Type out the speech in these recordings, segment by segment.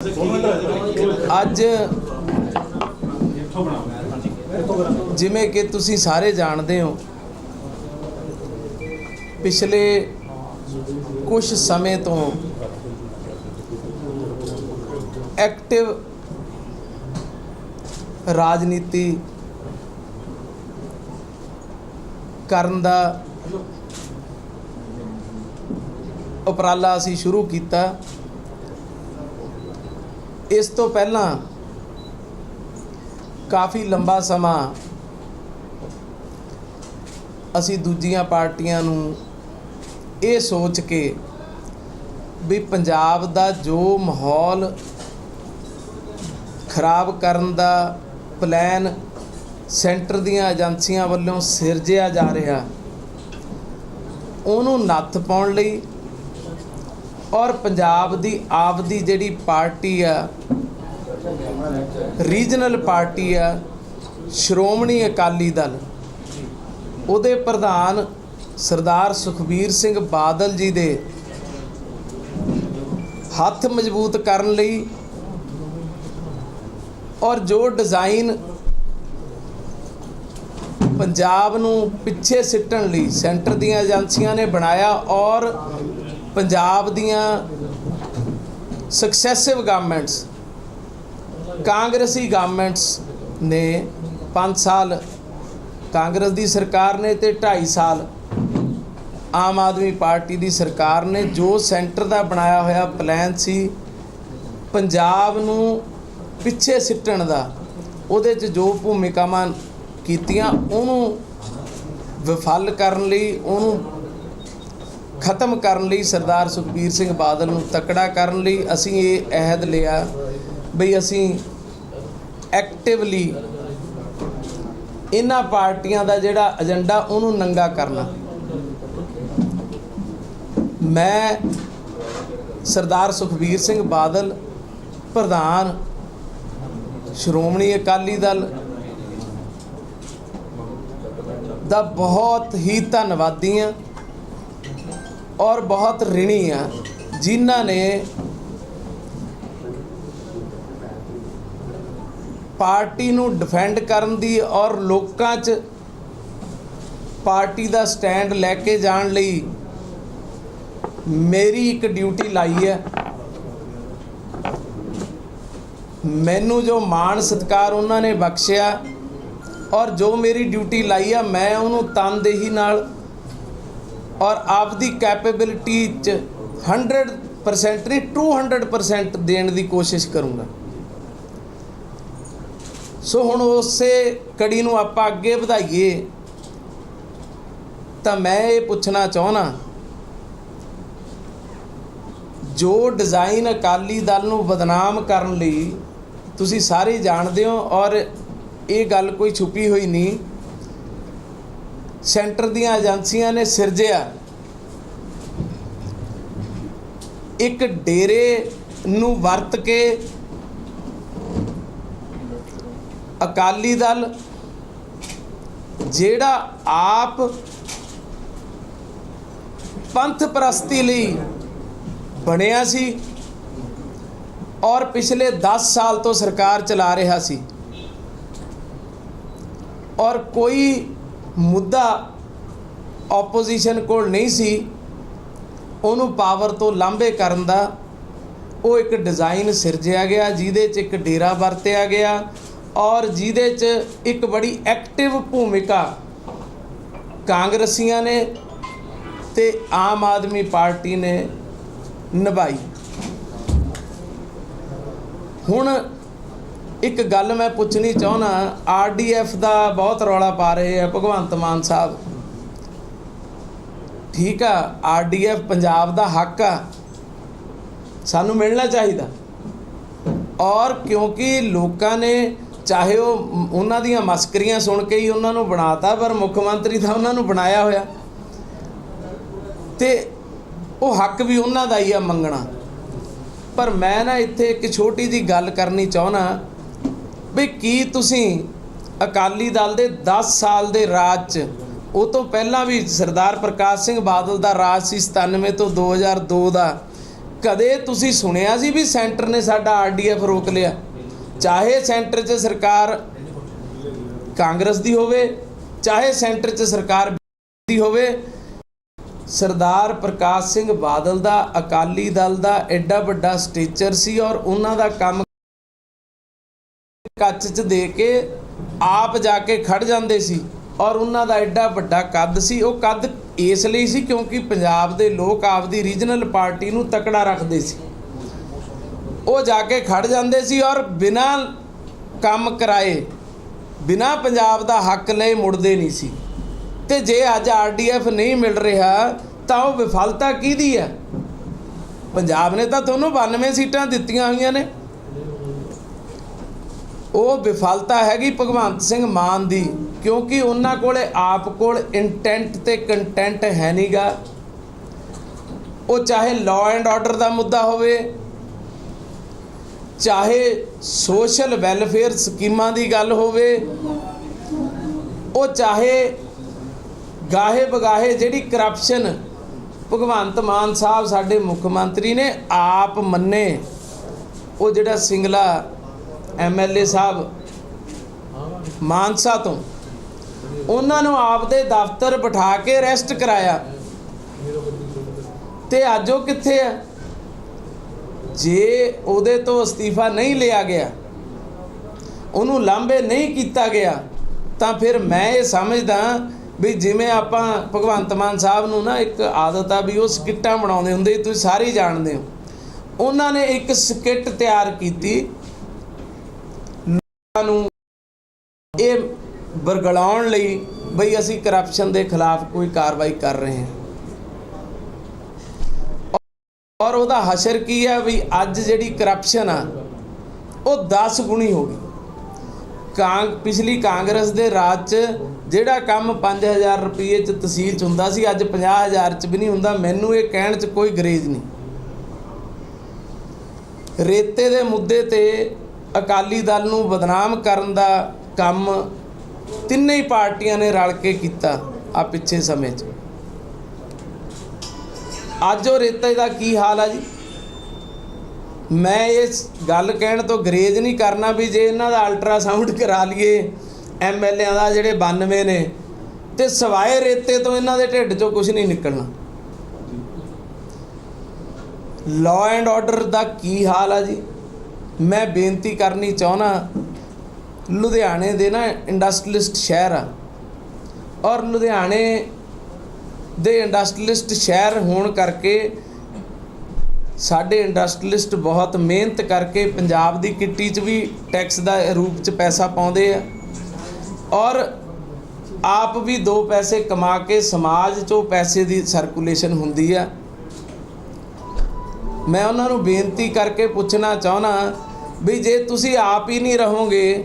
ਅੱਜ ਜਿਵੇਂ ਕਿ ਤੁਸੀਂ ਸਾਰੇ ਜਾਣਦੇ ਹੋ, ਪਿਛਲੇ ਕੁਝ ਸਮੇਂ ਤੋਂ ਐਕਟਿਵ ਰਾਜਨੀਤੀ ਕਰਨ ਦਾ ਉਪਰਾਲਾ ਅਸੀਂ ਸ਼ੁਰੂ ਕੀਤਾ। ਇਸ ਤੋਂ ਪਹਿਲਾਂ ਕਾਫੀ ਲੰਬਾ ਸਮਾਂ ਅਸੀਂ ਦੂਜੀਆਂ ਪਾਰਟੀਆਂ ਨੂੰ ਇਹ ਸੋਚ ਕੇ ਵੀ ਪੰਜਾਬ ਦਾ ਜੋ ਮਾਹੌਲ ਖਰਾਬ ਕਰਨ ਦਾ ਪਲਾਨ ਸੈਂਟਰ ਦੀਆਂ ਏਜੰਸੀਆਂ ਵੱਲੋਂ ਸਿਰਜਿਆ ਜਾ ਰਿਹਾ, ਉਹਨੂੰ ਨੱਥ ਪਾਉਣ ਲਈ ਔਰ ਪੰਜਾਬ ਦੀ ਆਪਦੀ ਜਿਹੜੀ ਪਾਰਟੀ ਆ, ਰੀਜਨਲ ਪਾਰਟੀ ਆ, ਸ਼੍ਰੋਮਣੀ ਅਕਾਲੀ ਦਲ। ਉਹਦੇ ਪ੍ਰਧਾਨ ਸਰਦਾਰ ਸੁਖਬੀਰ ਸਿੰਘ ਬਾਦਲ ਜੀ ਦੇ ਹੱਥ ਮਜ਼ਬੂਤ ਕਰਨ ਲਈ ਔਰ ਜੋ ਡਿਜ਼ਾਈਨ ਪੰਜਾਬ ਨੂੰ ਪਿੱਛੇ ਸਿੱਟਣ ਲਈ ਸੈਂਟਰ ਦੀਆਂ ਏਜੰਸੀਆਂ ਨੇ ਬਣਾਇਆ ਔਰ ਪੰਜਾਬ ਦੀਆਂ ਸਕਸੈਸਿਵ ਗਵਰਨਮੈਂਟਸ ਕਾਂਗਰਸੀ ਗਵਰਨਮੈਂਟਸ ਨੇ 5 ਸਾਲ, ਕਾਂਗਰਸ ਦੀ ਸਰਕਾਰ ਨੇ ਤੇ 2.5 ਸਾਲ, ਆਮ ਆਦਮੀ ਪਾਰਟੀ ਦੀ ਸਰਕਾਰ ਨੇ ਜੋ ਸੈਂਟਰ ਦਾ ਬਣਾਇਆ ਹੋਇਆ ਪਲਾਨ ਸੀ, ਪੰਜਾਬ ਨੂੰ ਪਿੱਛੇ ਸਿੱਟਣ ਦਾ, ਉਹਦੇ 'ਚ ਜੋ ਭੂਮਿਕਾਵਾਂ ਕੀਤੀਆਂ, ਉਹਨੂੰ ਵਿਫਲ ਕਰਨ ਲਈ, ਉਹਨੂੰ ਖਤਮ ਕਰਨ ਲਈ ਸਰਦਾਰ ਸੁਖਬੀਰ ਸਿੰਘ ਬਾਦਲ ਨੂੰ ਤਕੜਾ ਕਰਨ ਲਈ ਅਸੀਂ ਇਹ ਅਹਿਦ ਲਿਆ ਬਈ ਅਸੀਂ ਐਕਟਿਵਲੀ ਇਹਨਾਂ ਪਾਰਟੀਆਂ ਦਾ ਜਿਹੜਾ ਏਜੰਡਾ ਉਹਨੂੰ ਨੰਗਾ ਕਰਨਾ। ਮੈਂ ਸਰਦਾਰ ਸੁਖਬੀਰ ਸਿੰਘ ਬਾਦਲ, ਪ੍ਰਧਾਨ ਸ਼੍ਰੋਮਣੀ ਅਕਾਲੀ ਦਲ ਦਾ ਬਹੁਤ ਹੀ ਧੰਨਵਾਦੀ ਹਾਂ। ਔਰ ਬਹੁਤ ਰਿਣੀ ਆ, ਜਿਨ੍ਹਾਂ ਨੇ ਪਾਰਟੀ ਨੂੰ ਡਿਫੈਂਡ ਕਰਨ ਦੀ ਔਰ ਲੋਕਾਂ 'ਚ ਪਾਰਟੀ ਦਾ ਸਟੈਂਡ ਲੈ ਕੇ ਜਾਣ ਲਈ ਮੇਰੀ ਇੱਕ ਡਿਊਟੀ ਲਾਈ ਹੈ। ਮੈਨੂੰ ਜੋ ਮਾਣ ਸਤਿਕਾਰ ਉਹਨਾਂ ਨੇ ਬਖਸ਼ਿਆ ਔਰ ਜੋ ਮੇਰੀ ਡਿਊਟੀ ਲਾਈ ਆ, ਮੈਂ ਉਹਨੂੰ ਤਨਦੇਹੀ ਨਾਲ ਔਰ ਆਪਦੀ ਕੈਪੇਬਿਲਿਟੀ ਚ 100% ਨਹੀਂ 200% ਦੇਣ ਦੀ ਕੋਸ਼ਿਸ਼ ਕਰੂੰਗਾ। ਸੋ ਹੁਣ ਉਸੇ ਕੜੀ ਨੂੰ ਆਪਾਂ ਅੱਗੇ ਵਧਾਈਏ, ਤਾਂ ਮੈਂ ਇਹ ਪੁੱਛਣਾ ਚਾਹਣਾ ਜੋ ਡਿਜ਼ਾਈਨ ਅਕਾਲੀ ਦਲ ਨੂੰ ਬਦਨਾਮ ਕਰਨ ਲਈ ਤੁਸੀਂ ਸਾਰੇ ਜਾਣਦੇ ਹੋ ਔਰ ਇਹ ਗੱਲ ਕੋਈ ਛੁਪੀ ਹੋਈ ਨਹੀਂ ਸੈਂਟਰ ਦੀਆਂ ਏਜੰਸੀਆਂ ਨੇ ਸਿਰਜਿਆ ਇੱਕ ਡੇਰੇ ਨੂੰ ਵਰਤ ਕੇ ਅਕਾਲੀ ਦਲ, ਜਿਹੜਾ ਆਪ ਪੰਥ ਪ੍ਰਸਤੀ ਲਈ ਬਣਿਆ ਸੀ ਔਰ ਪਿਛਲੇ 10 ਸਾਲ ਤੋਂ ਸਰਕਾਰ ਚਲਾ ਰਿਹਾ ਸੀ ਔਰ ਕੋਈ ਮੁੱਦਾ ਆਪੋਜੀਸ਼ਨ ਕੋਲ ਨਹੀਂ ਸੀ, ਉਹਨੂੰ ਪਾਵਰ ਤੋਂ ਲਾਂਭੇ ਕਰਨ ਦਾ ਉਹ ਇੱਕ ਡਿਜ਼ਾਈਨ ਸਿਰਜਿਆ ਗਿਆ, ਜਿਹਦੇ 'ਚ ਇੱਕ ਡੇਰਾ ਵਰਤਿਆ ਗਿਆ ਔਰ ਜਿਹਦੇ 'ਚ ਇੱਕ ਬੜੀ ਐਕਟਿਵ ਭੂਮਿਕਾ ਕਾਂਗਰਸੀਆਂ ਨੇ ਤੇ ਆਮ ਆਦਮੀ ਪਾਰਟੀ ਨੇ ਨਿਭਾਈ। ਹੁਣ ਇੱਕ ਗੱਲ ਮੈਂ ਪੁੱਛਣੀ ਚਾਹਣਾ ਆਰਡੀਐਫ ਦਾ ਬਹੁਤ ਰੌਲਾ ਪਾ ਰਹੇ ਆ ਭਗਵੰਤ ਮਾਨ ਸਾਹਿਬ। ਠੀਕ ਆ ਆਰਡੀਐਫ ਪੰਜਾਬ ਦਾ ਹੱਕ ਆ। ਸਾਨੂੰ ਮਿਲਣਾ ਚਾਹੀਦਾ। ਔਰ ਕਿਉਂਕਿ ਲੋਕਾਂ ਨੇ ਚਾਹੇ ਉਹ ਉਹਨਾਂ ਦੀਆਂ ਮਸਕਰੀਆਂ ਸੁਣ ਕੇ ਹੀ ਉਹਨਾਂ ਨੂੰ ਬਣਾਤਾ, ਪਰ ਮੁੱਖ ਮੰਤਰੀ ਤਾਂ ਉਹਨਾਂ ਨੂੰ ਬਣਾਇਆ ਹੋਇਆ। ਤੇ ਉਹ ਹੱਕ ਵੀ ਉਹਨਾਂ ਦਾ ਹੀ ਆ ਮੰਗਣਾ। ਪਰ ਮੈਂ ਨਾ ਇੱਥੇ ਇੱਕ ਛੋਟੀ ਜੀ ਗੱਲ ਕਰਨੀ ਚਾਹਣਾ ਵੀ ਕੀ ਤੁਸੀਂ ਅਕਾਲੀ ਦਲ ਦੇ 10 ਸਾਲ ਦੇ ਰਾਜ 'ਚ, ਉਹ ਤੋਂ ਪਹਿਲਾਂ ਵੀ ਸਰਦਾਰ ਪ੍ਰਕਾਸ਼ ਸਿੰਘ ਬਾਦਲ ਦਾ ਰਾਜ ਸੀ 97 ਤੋਂ 2002 ਦਾ ਕਦੇ ਤੁਸੀਂ ਸੁਣਿਆ ਸੀ ਵੀ ਸੈਂਟਰ ਨੇ ਸਾਡਾ ਆਰਡੀਐਫ ਰੋਕ ਲਿਆ? ਚਾਹੇ ਸੈਂਟਰ 'ਚ ਸਰਕਾਰ ਕਾਂਗਰਸ ਦੀ ਹੋਵੇ, ਚਾਹੇ ਸੈਂਟਰ 'ਚ ਸਰਕਾਰ ਦੀ ਹੋਵੇ, ਸਰਦਾਰ ਪ੍ਰਕਾਸ਼ ਸਿੰਘ ਬਾਦਲ ਦਾ, ਅਕਾਲੀ ਦਲ ਦਾ ਐਡਾ ਵੱਡਾ ਸਟੇਚਰ ਸੀ ਔਰ ਉਹਨਾਂ ਦਾ ਕੰਮ ਕੱਚ 'ਚ ਦੇ ਕੇ ਆਪ ਜਾ ਕੇ ਖੜ ਜਾਂਦੇ ਸੀ ਔਰ ਉਹਨਾਂ ਦਾ ਐਡਾ ਵੱਡਾ ਕੱਦ ਸੀ। ਉਹ ਕੱਦ ਇਸ ਲਈ ਸੀ ਕਿਉਂਕਿ ਪੰਜਾਬ ਦੇ ਲੋਕ ਆਪਦੀ ਰੀਜਨਲ ਪਾਰਟੀ ਨੂੰ ਤਕੜਾ ਰੱਖਦੇ ਸੀ। ਉਹ ਜਾ ਕੇ ਖੜ ਜਾਂਦੇ ਸੀ ਔਰ ਬਿਨਾਂ ਕੰਮ ਕਰਾਏ, ਬਿਨਾਂ ਪੰਜਾਬ ਦਾ ਹੱਕ ਲਏ ਮੁੜਦੇ ਨਹੀਂ ਸੀ। ਤੇ ਜੇ ਅੱਜ ਆਰਡੀਐਫ ਨਹੀਂ ਮਿਲ ਰਿਹਾ, ਤਾਂ ਉਹ ਵਿਫਲਤਾ ਕਿਹਦੀ ਹੈ? ਪੰਜਾਬ ਨੇ ਤਾਂ ਤੁਹਾਨੂੰ 92 ਸੀਟਾਂ ਦਿੱਤੀਆਂ ਹੋਈਆਂ ਨੇ। ਉਹ ਵਿਫਲਤਾ ਹੈਗੀ ਭਗਵੰਤ ਸਿੰਘ ਮਾਨ ਦੀ, ਕਿਉਂਕਿ ਉਹਨਾਂ ਕੋਲੇ ਆਪ ਕੋਲ ਇੰਟੈਂਟ ਤੇ ਕੰਟੈਂਟ ਹੈ ਨਹੀਂਗਾ ਉਹ ਚਾਹੇ ਲਾਅ ਐਂਡ ਆਰਡਰ ਦਾ ਮੁੱਦਾ ਹੋਵੇ, ਚਾਹੇ ਸੋਸ਼ਲ ਵੈਲਫੇਅਰ ਸਕੀਮਾਂ ਦੀ ਗੱਲ ਹੋਵੇ, ਉਹ ਚਾਹੇ ਗਾਹੇ ਬਗਾਹੇ ਜਿਹੜੀ ਕਰਪਸ਼ਨ ਭਗਵੰਤ ਮਾਨ ਸਾਹਿਬ ਸਾਡੇ ਮੁੱਖ ਮੰਤਰੀ ਨੇ ਆਪ ਮੰਨੇ, ਉਹ ਜਿਹੜਾ ਸਿੰਗਲਾ ਐਮਐਲਏ ਸਾਹਿਬ, ਮਾਨਸਾ ਤੋਂ। ਉਹਨਾਂ ਨੂੰ ਆਪਦੇ ਦਫ਼ਤਰ ਬਿਠਾ ਕੇ ਰੈਸਟ ਕਰਾਇਆ। ਤੇ ਅੱਜ ਉਹ ਕਿੱਥੇ ਆ? ਜੇ ਉਹਦੇ ਤੋਂ ਅਸਤੀਫਾ ਨਹੀਂ ਲਿਆ ਗਿਆ, ਉਹਨੂੰ ਲਾਂਬੇ ਨਹੀਂ ਕੀਤਾ ਗਿਆ, ਤਾਂ ਫਿਰ ਮੈਂ ਇਹ ਸਮਝਦਾ ਵੀ ਜਿਵੇਂ ਆਪਾਂ ਭਗਵੰਤ ਮਾਨ ਸਾਹਿਬ ਨੂੰ ਨਾ ਇੱਕ ਆਦਤ ਆ ਵੀ ਉਹ ਸਕਿੱਟਾਂ ਬਣਾਉਂਦੇ ਹੁੰਦੇ ਤੁਸੀਂ ਸਾਰੇ ਜਾਣਦੇ ਹੋ। ਉਹਨਾਂ ਨੇ ਇੱਕ ਸਕਿੱਟ ਤਿਆਰ ਕੀਤੀ ਨੂੰ ਇਹ ਬਰਗਲਾਉਣ ਲਈ ਬਈ ਅਸੀਂ ਕਰਪਸ਼ਨ ਦੇ ਖਿਲਾਫ ਕੋਈ ਕਾਰਵਾਈ ਕਰ ਰਹੇ ਹਾਂ। ਔਰ ਉਹਦਾ ਹਸ਼ਰ ਕੀ ਹੈ ਵੀ ਅੱਜ ਜਿਹੜੀ ਕਰਪਸ਼ਨ ਆ, ਉਹ 10 ਗੁਣੀ ਹੋ ਗਈ। ਕਾਂਗ, ਪਿਛਲੀ ਕਾਂਗਰਸ ਦੇ ਰਾਜ 'ਚ ਜਿਹੜਾ ਕੰਮ 5000 ਰੁਪਏ 'ਚ ਤਹਿਸੀਲ 'ਚ ਹੁੰਦਾ ਸੀ, ਅੱਜ 50000 'ਚ ਵੀ ਨਹੀਂ ਹੁੰਦਾ, ਮੈਨੂੰ ਇਹ ਕਹਿਣ 'ਚ ਕੋਈ ਗਰੇਜ ਨਹੀਂ। ਰੇਤੇ ਦੇ ਮੁੱਦੇ ਤੇ ਅਕਾਲੀ ਦਲ ਨੂੰ ਬਦਨਾਮ ਕਰਨ ਦਾ ਕੰਮ ਤਿੰਨੇ ਹੀ ਪਾਰਟੀਆਂ ਨੇ ਰਲ ਕੇ ਕੀਤਾ ਆ ਪਿੱਛੇ ਸਮੇਂ 'ਚ। ਅੱਜ ਉਹ ਰੇਤੇ ਦਾ ਕੀ ਹਾਲ ਆ ਜੀ? ਮੈਂ ਇਸ ਗੱਲ ਕਹਿਣ ਤੋਂ ਗਰੇਜ ਨਹੀਂ ਕਰਨਾ ਵੀ ਜੇ ਇਹਨਾਂ ਦਾ ਅਲਟਰਾਸਾਊਂਡ ਕਰਾ ਲਈਏ ਐਮਐਲਏਆਂ ਦਾ ਜਿਹੜੇ 92 ਨੇ ਤੇ ਸਵਾਏ ਰੇਤੇ ਤੋਂ ਇਹਨਾਂ ਦੇ ਢਿੱਡ 'ਚੋਂ ਕੁਝ ਨਹੀਂ ਨਿਕਲਣਾ। ਲਾਅ ਐਂਡ ਆਰਡਰ ਦਾ ਕੀ ਹਾਲ ਆ ਜੀ? ਮੈਂ ਬੇਨਤੀ ਕਰਨੀ ਚਾਹਣਾ ਲੁਧਿਆਣੇ ਦੇ ਨਾ ਇੰਡਸਟਰੀਲਿਸਟ ਸ਼ਹਿਰ ਆ। ਔਰ ਲੁਧਿਆਣੇ ਦੇ ਇੰਡਸਟਰੀਲਿਸਟ ਸ਼ਹਿਰ ਹੋਣ ਕਰਕੇ ਸਾਡੇ ਇੰਡਸਟਰੀਲਿਸਟ ਬਹੁਤ ਮਿਹਨਤ ਕਰਕੇ ਪੰਜਾਬ ਦੀ ਕਿੱਟੀ 'ਚ ਵੀ ਟੈਕਸ ਦਾ ਰੂਪ 'ਚ ਪੈਸਾ ਪਾਉਂਦੇ ਆ। ਔਰ ਆਪ ਵੀ ਦੋ ਪੈਸੇ ਕਮਾ ਕੇ ਸਮਾਜ 'ਚੋਂ ਪੈਸੇ ਦੀ ਸਰਕੂਲੇਸ਼ਨ ਹੁੰਦੀ ਆ। ਮੈਂ ਉਹਨਾਂ ਨੂੰ ਬੇਨਤੀ ਕਰਕੇ ਪੁੱਛਣਾ ਚਾਹਣਾ ਵੀ ਜੇ ਤੁਸੀਂ ਆਪ ਹੀ ਨਹੀਂ ਰਹੋਗੇ,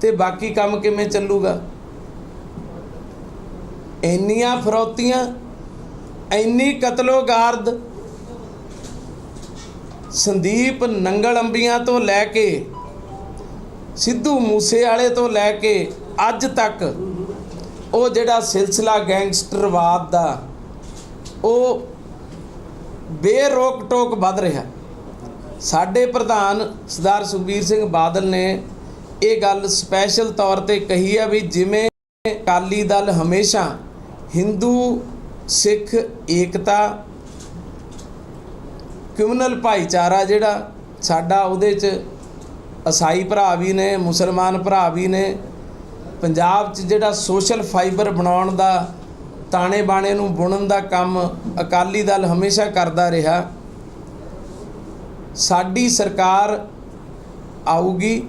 ਤੇ ਬਾਕੀ ਕੰਮ ਕਿਵੇਂ ਚੱਲੂਗਾ? ਇੰਨੀਆਂ ਫਰੋਤੀਆਂ, ਇੰਨੀ ਕਤਲੋਗਾਰਦ ਸੰਦੀਪ ਨੰਗਲ ਅੰਬੀਆਂ ਤੋਂ ਲੈ ਕੇ ਸਿੱਧੂ ਮੂਸੇ ਵਾਲੇ ਤੋਂ ਲੈ ਕੇ ਅੱਜ ਤੱਕ ਉਹ ਜਿਹੜਾ ਸਿਲਸਿਲਾ ਗੈਂਗਸਟਰਵਾਦ ਦਾ, ਉਹ ਬੇਰੋਕ ਟੋਕ ਵੱਧ ਰਿਹਾ। ਸਾਡੇ ਪ੍ਰਧਾਨ ਸਰਦਾਰ ਸੁਖਬੀਰ ਸਿੰਘ ਬਾਦਲ ਨੇ ਇਹ ਗੱਲ ਸਪੈਸ਼ਲ ਤੌਰ ਤੇ ਕਹੀ ਆ ਵੀ ਜਿਵੇਂ ਅਕਾਲੀ ਦਲ ਹਮੇਸ਼ਾ ਹਿੰਦੂ, ਸਿੱਖ, ਏਕਤਾ ਕਮਿਊਨਲ ਭਾਈਚਾਰਾ ਜਿਹੜਾ ਸਾਡਾ ਉਹਦੇ 'ਚ ਈਸਾਈ ਭਰਾ ਵੀ ਨੇ, ਮੁਸਲਮਾਨ ਭਰਾ ਵੀ ਨੇ, ਪੰਜਾਬ 'ਚ ਜਿਹੜਾ ਸੋਸ਼ਲ ਫਾਈਬਰ ਬਣਾਉਣ ਦਾ ਤਾਣੇ ਬਾਣੇ ਨੂੰ ਬੁਣਨ ਦਾ ਕੰਮ ਅਕਾਲੀ ਦਲ ਹਮੇਸ਼ਾ ਕਰਦਾ ਰਿਹਾ। ਸਾਡੀ ਸਰਕਾਰ ਆਊਗੀ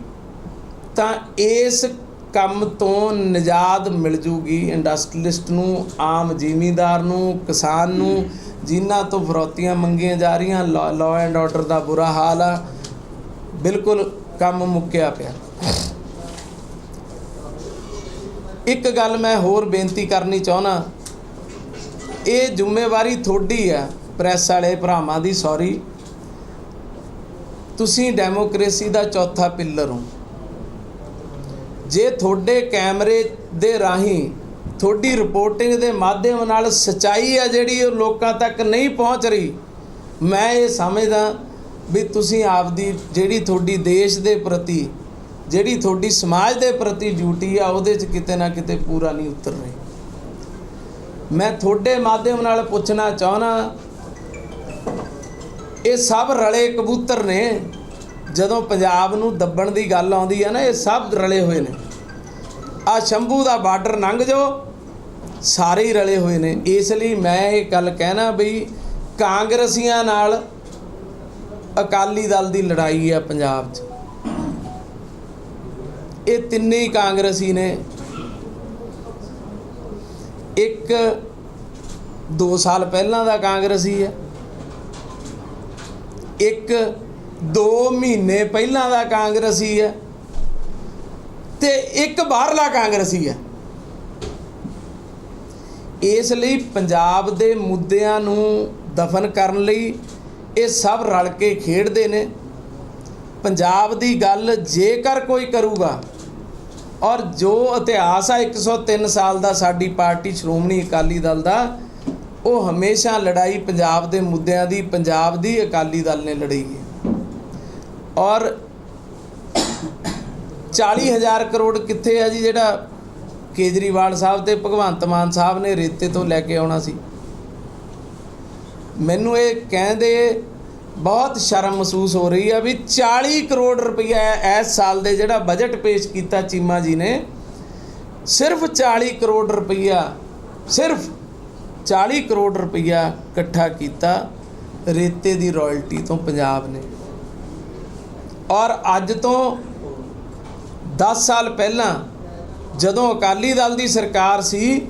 ਤਾਂ ਇਸ ਕੰਮ ਤੋਂ ਨਿਜਾਤ ਮਿਲ ਜੂਗੀ। ਇੰਡਸਟਰੀਲਿਸਟ ਨੂੰ ਆਮ ਜ਼ਿਮੀਂਦਾਰ ਨੂੰ ਕਿਸਾਨ ਨੂੰ ਜਿਨ੍ਹਾਂ ਤੋਂ ਫਰੌਤੀਆਂ ਮੰਗੀਆਂ ਜਾ ਰਹੀਆਂ ਲਾਅ ਐਂਡ ਆਰਡਰ ਦਾ ਬੁਰਾ ਹਾਲ ਆ। ਬਿਲਕੁਲ ਕੰਮ ਮੁੱਕਿਆ ਪਿਆ। ਇੱਕ ਗੱਲ ਮੈਂ ਹੋਰ ਬੇਨਤੀ ਕਰਨੀ ਚਾਹਣਾ ਇਹ ਜ਼ਿੰਮੇਵਾਰੀ ਤੁਹਾਡੀ ਆ ਪ੍ਰੈਸ ਵਾਲੇ ਭਰਾਵਾਂ ਦੀ ਸੌਰੀ ਤੁਸੀਂ ਡੈਮੋਕ੍ਰੇਸੀ ਦਾ ਚੌਥਾ ਪਿੱਲਰ ਹੋ। ਜੇ ਤੁਹਾਡੇ ਕੈਮਰੇ ਦੇ ਰਾਹੀਂ ਤੁਹਾਡੀ ਰਿਪੋਰਟਿੰਗ ਦੇ ਮਾਧਿਅਮ ਨਾਲ ਸਚਾਈ ਆ ਜਿਹੜੀ ਉਹ ਲੋਕਾਂ ਤੱਕ ਨਹੀਂ ਪਹੁੰਚ ਰਹੀ, ਮੈਂ ਇਹ ਸਮਝਦਾ ਵੀ ਤੁਸੀਂ ਆਪਦੀ ਜਿਹੜੀ ਤੁਹਾਡੀ ਦੇਸ਼ ਦੇ ਪ੍ਰਤੀ, ਜਿਹੜੀ ਤੁਹਾਡੀ ਸਮਾਜ ਦੇ ਪ੍ਰਤੀ ਡਿਊਟੀ ਆ, ਉਹਦੇ 'ਚ ਕਿਤੇ ਨਾ ਕਿਤੇ ਪੂਰਾ ਨਹੀਂ ਉਤਰ ਰਹੀ। ਮੈਂ ਤੁਹਾਡੇ ਮਾਧਿਅਮ ਨਾਲ ਪੁੱਛਣਾ ਚਾਹਣਾ ਇਹ ਸਭ ਰਲੇ ਕਬੂਤਰ ਨੇ। ਜਦੋਂ ਪੰਜਾਬ ਨੂੰ ਦੱਬਣ ਦੀ ਗੱਲ ਆਉਂਦੀ ਹੈ ਨਾ, ਇਹ ਸਭ ਰਲੇ ਹੋਏ ਨੇ। ਆ ਸ਼ੰਭੂ ਦਾ ਬਾਰਡਰ ਲੰਘ ਜਾਓ, ਸਾਰੇ ਹੀ ਰਲੇ ਹੋਏ ਨੇ। ਇਸ ਲਈ ਮੈਂ ਇਹ ਗੱਲ ਕਹਿਣਾ ਬਈ, ਕਾਂਗਰਸੀਆਂ ਨਾਲ ਅਕਾਲੀ ਦਲ ਦੀ ਲੜਾਈ ਹੈ ਪੰਜਾਬ 'ਚ। ਇਹ ਤਿੰਨੇ ਹੀ ਕਾਂਗਰਸੀ ਨੇ। ਇੱਕ 2 ਸਾਲ ਪਹਿਲਾਂ ਦਾ ਕਾਂਗਰਸੀ ਹੈ ਇੱਕ 2 ਮਹੀਨੇ ਪਹਿਲਾਂ ਦਾ ਕਾਂਗਰਸੀ ਹੈ ਤੇ ਇੱਕ ਬਾਹਰਲਾ ਕਾਂਗਰਸੀ ਹੈ ਇਸ ਲਈ ਪੰਜਾਬ ਦੇ ਮੁੱਦਿਆਂ ਨੂੰ ਦਫਨ ਕਰਨ ਲਈ ਇਹ ਸਭ ਰਲ ਕੇ ਖੇਡਦੇ ਨੇ। ਪੰਜਾਬ ਦੀ ਗੱਲ ਜੇਕਰ ਕੋਈ ਕਰੂਗਾ ਔਰ ਜੋ ਇਤਿਹਾਸ ਆ 103 ਸਾਲ ਦਾ ਸਾਡੀ ਪਾਰਟੀ ਸ਼੍ਰੋਮਣੀ ਅਕਾਲੀ ਦਲ ਦਾ ਉਹ ਹਮੇਸ਼ਾ ਲੜਾਈ ਪੰਜਾਬ ਦੇ ਮੁੱਦਿਆਂ ਦੀ, ਪੰਜਾਬ ਦੀ ਅਕਾਲੀ ਦਲ ਨੇ ਲੜੀ ਹੈ। ਔਰ 40000 ਕਰੋੜ ਕਿੱਥੇ ਆ ਜੀ ਜਿਹੜਾ ਕੇਜਰੀਵਾਲ ਸਾਹਿਬ ਤੇ ਭਗਵੰਤ ਮਾਨ ਸਾਹਿਬ ਨੇ ਰੇਤੇ ਤੋਂ ਲੈ ਕੇ ਆਉਣਾ ਸੀ? ਮੈਨੂੰ ਇਹ ਕਹਿੰਦੇ ਬਹੁਤ ਸ਼ਰਮ ਮਹਿਸੂਸ ਹੋ ਰਹੀ ਆ ਵੀ 40 ਕਰੋੜ ਰੁਪਈਆ ਇਸ ਸਾਲ ਦੇ ਜਿਹੜਾ ਬਜਟ ਪੇਸ਼ ਕੀਤਾ ਚੀਮਾ ਜੀ ਨੇ, ਸਿਰਫ 40 ਕਰੋੜ ਰੁਪਈਆ, ਸਿਰਫ 40 ਕਰੋੜ ਰੁਪਈਆ ਇਕੱਠਾ ਕੀਤਾ ਰੇਤੇ ਦੀ ਰਾਇਲਟੀ ਤੋਂ ਪੰਜਾਬ ਨੇ। ਔਰ ਅੱਜ ਤੋਂ 10 ਸਾਲ ਪਹਿਲਾਂ ਜਦੋਂ ਅਕਾਲੀ ਦਲ ਦੀ ਸਰਕਾਰ ਸੀ,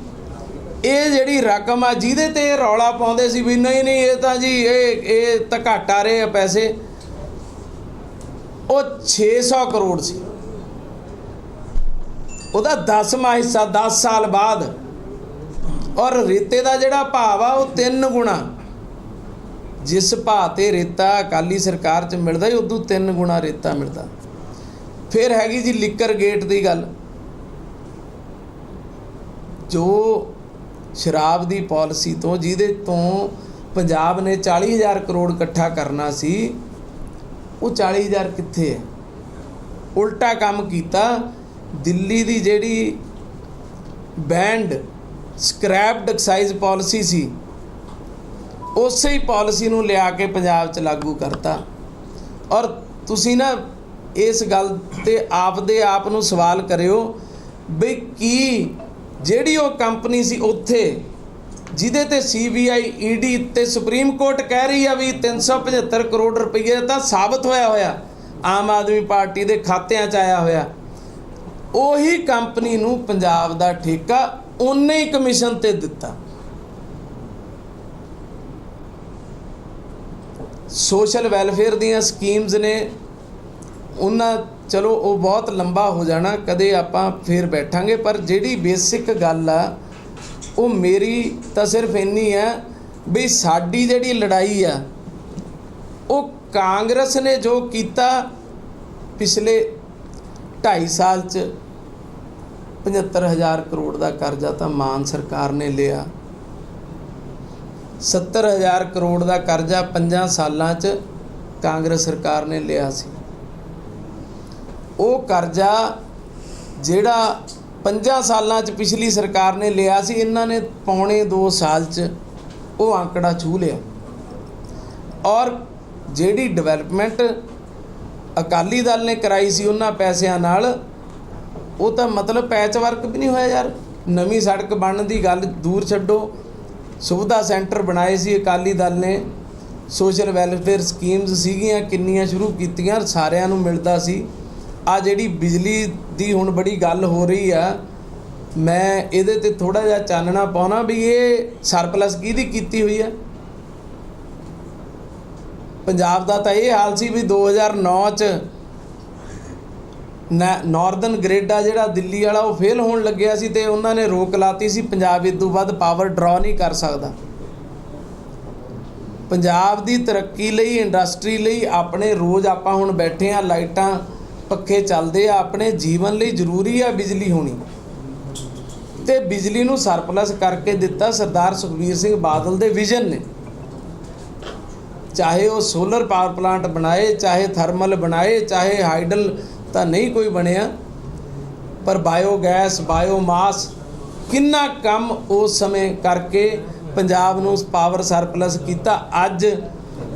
ਇਹ ਜਿਹੜੀ ਰਕਮ ਆ, ਜਿਹਦੇ ਤੇ ਇਹ ਰੌਲਾ ਪਾਉਂਦੇ ਸੀ ਵੀ ਨਹੀਂ ਨਹੀਂ, ਇਹ ਤਾਂ ਜੀ, ਇਹ ਇਹ ਤਾਂ ਘੱਟ ਆ ਰਹੇ ਆ ਪੈਸੇ, ਉਹ 600 ਕਰੋੜ ਸੀ। ਉਹਦਾ 10ਵਾਂ ਹਿੱਸਾ 10 ਸਾਲ ਬਾਅਦ ਔਰ ਰੇਤੇ ਦਾ ਜਿਹੜਾ ਭਾਵ ਆ, ਉਹ ਤਿੰਨ ਗੁਣਾ। ਜਿਸ ਭਾਅ ਤੇ ਰੇਤਾ ਅਕਾਲੀ ਸਰਕਾਰ 'ਚ ਮਿਲਦਾ ਹੀ ਉਦੋਂ ਤਿੰਨ ਗੁਣਾ ਰੇਤਾ ਮਿਲਦਾ। ਫਿਰ ਹੈਗੀ ਜੀ ਲਿਕਰ ਗੇਟ ਦੀ ਗੱਲ। ਜੋ ਸ਼ਰਾਬ ਦੀ ਪਾਲਿਸੀ ਤੋਂ, ਜਿਹਦੇ ਤੋਂ ਪੰਜਾਬ ਨੇ 40000 ਕਰੋੜ ਇਕੱਠਾ ਕਰਨਾ ਸੀ, ਉਹ 40000 ਕਿੱਥੇ ਹੈ? ਉਲਟਾ ਕੰਮ ਕੀਤਾ, ਦਿੱਲੀ ਦੀ ਜਿਹੜੀ ਬੈਂਡ ਸਕ੍ਰੈਪਡ ਐਕਸਾਈਜ਼ ਪਾਲਿਸੀ ਸੀ। ਉਸੇ ਹੀ ਪਾਲਿਸੀ ਨੂੰ ਲਿਆ ਕੇ ਪੰਜਾਬ 'ਚ ਲਾਗੂ ਕਰਤਾ। ਔਰ ਤੁਸੀਂ ਨਾ ਇਸ ਗੱਲ ਤੇ ਆਪਦੇ ਆਪ ਨੂੰ ਸਵਾਲ ਕਰਿਓ ਵੀ ਕੀ ਜਿਹੜੀ ਉਹ ਕੰਪਨੀ ਸੀ ਉੱਥੇ, ਜਿਹਦੇ ਤੇ ਸੀਬੀਆਈ ਈਡੀ ਤੇ ਸੁਪਰੀਮ ਕੋਰਟ ਕਹਿ ਰਹੀ ਆ ਵੀ 375 ਕਰੋੜ ਰੁਪਏ ਤਾਂ ਸਾਬਤ ਹੋਇਆ ਹੋਇਆ, ਆਮ ਆਦਮੀ ਪਾਰਟੀ ਦੇ ਖਾਤਿਆਂ 'ਚ ਆਇਆ ਹੋਇਆ। ਉਹੀ ਕੰਪਨੀ ਨੂੰ ਪੰਜਾਬ ਦਾ ਠੇਕਾ ਉਹਨੇ ਹੀ ਕਮਿਸ਼ਨ ਤੇ ਦਿੱਤਾ। ਸੋਸ਼ਲ ਵੈਲਫੇਅਰ ਦੀਆਂ ਸਕੀਮਸ ਨੇ, ਉਹਨਾਂ, ਚਲੋ, ਉਹ ਬਹੁਤ ਲੰਬਾ ਹੋ ਜਾਣਾ, ਕਦੇ ਆਪਾਂ ਫੇਰ ਬੈਠਾਂਗੇ, ਪਰ ਜਿਹੜੀ ਬੇਸਿਕ ਗੱਲ ਆ, ਉਹ ਮੇਰੀ ਤਾਂ ਸਿਰਫ ਇੰਨੀ ਆ ਵੀ ਸਾਡੀ ਜਿਹੜੀ ਲੜਾਈ ਆ, ਉਹ ਕਾਂਗਰਸ ਨੇ ਜੋ ਕੀਤਾ ਪਿਛਲੇ 2.5 ਸਾਲ ਚ 75000 ਕਰੋੜ ਦਾ ਕਰਜ਼ਾ ਤਾਂ ਮਾਨ ਸਰਕਾਰ ਨੇ ਲਿਆ। 70000 ਕਰੋੜ ਦਾ ਕਰਜ਼ਾ 5 ਸਾਲਾਂ ਚ ਕਾਂਗਰਸ ਸਰਕਾਰ ਨੇ ਲਿਆ ਸੀ। ਉਹ ਕਰਜ਼ਾ ਜਿਹੜਾ 5 ਸਾਲਾਂ ਚ ਪਿਛਲੀ ਸਰਕਾਰ ਨੇ ਲਿਆ ਸੀ, ਇਹਨਾਂ ਨੇ ਪੌਣੇ 2 ਸਾਲ ਚ ਉਹ ਆંકੜਾ ਛੂ ਲਿਆ। ਔਰ ਜਿਹੜੀ ਡਿਵੈਲਪਮੈਂਟ ਅਕਾਲੀ ਦਲ ਨੇ ਕਰਾਈ ਸੀ, ਉਹਨਾਂ ਪੈਸਿਆਂ ਨਾਲ ਉਹ ਤਾਂ ਮਤਲਬ ਪੈਚ ਵਰਕ ਵੀ ਨਹੀਂ ਹੋਇਆ ਯਾਰ। ਨਵੀਂ ਸੜਕ ਬਣਨ ਦੀ ਗੱਲ ਦੂਰ ਛੱਡੋ। ਸੁਵਿਧਾ ਸੈਂਟਰ ਬਣਾਏ ਸੀ ਅਕਾਲੀ ਦਲ ਨੇ। ਸੋਸ਼ਲ ਵੈਲਫੇਅਰ ਸਕੀਮਸ ਸੀਗੀਆਂ, ਕਿੰਨੀਆਂ ਸ਼ੁਰੂ ਕੀਤੀਆਂ, ਸਾਰਿਆਂ ਨੂੰ ਮਿਲਦਾ ਸੀ। ਆ ਜਿਹੜੀ ਬਿਜਲੀ ਦੀ ਹੁਣ ਬੜੀ ਗੱਲ ਹੋ ਰਹੀ ਆ, ਮੈਂ ਇਹਦੇ ਤੇ ਥੋੜਾ ਜਿਹਾ ਚਾਨਣਾ ਪਾਉਣਾ ਵੀ ਇਹ ਸਰਪਲਸ ਕਿਹਦੀ ਕੀਤੀ ਹੋਈ ਆ? ਪੰਜਾਬ ਦਾ ਤਾਂ ਇਹ ਹਾਲ ਸੀ ਵੀ 2009 ਚ ਨਾਰਦਰਨ ਗ੍ਰਿਡ ਆ ਜਿਹੜਾ ਦਿੱਲੀ ਵਾਲਾ, ਉਹ ਫੇਲ ਹੋਣ ਲੱਗਿਆ ਸੀ ਤੇ ਉਹਨਾਂ ਨੇ ਰੋਕ ਲਾਤੀ ਸੀ। ਪੰਜਾਬ ਇਸ ਤੋਂ ਵੱਧ ਪਾਵਰ ਡਰਾ ਨਹੀਂ ਕਰ ਸਕਦਾ। ਪੰਜਾਬ ਦੀ ਤਰੱਕੀ ਲਈ ਇੰਡਸਟਰੀ ਲਈ ਆਪਣੇ ਰੋਜ਼ ਆਪਾਂ ਹੁਣ ਬੈਠੇ ਆ ਲਾਈਟਾਂ ਪੱਖੇ ਚੱਲਦੇ ਆ, ਆਪਣੇ ਜੀਵਨ ਲਈ ਜ਼ਰੂਰੀ ਆ ਬਿਜਲੀ ਹੋਣੀ। ਤੇ ਬਿਜਲੀ ਨੂੰ ਸਰਪਲਸ ਕਰਕੇ ਦਿੱਤਾ ਸਰਦਾਰ ਸੁਖਬੀਰ ਸਿੰਘ ਬਾਦਲ ਦੇ ਵਿਜ਼ਨ ਨੇ। ਚਾਹੇ ਉਹ ਸੋਲਰ ਪਾਵਰ ਪਲਾਂਟ ਬਣਾਏ, ਚਾਹੇ ਥਰਮਲ ਬਣਾਏ, ਚਾਹੇ ਹਾਈਡਲ ਤਾਂ ਨਹੀਂ ਕੋਈ ਬਣਿਆ, ਪਰ ਬਾਇਓਗੈਸ ਬਾਇਓਮਾਸ ਕਿੰਨਾ ਕੰਮ ਉਸ ਸਮੇਂ ਕਰਕੇ ਪੰਜਾਬ ਨੂੰ ਪਾਵਰ ਸਰਪਲਸ ਕੀਤਾ। ਅੱਜ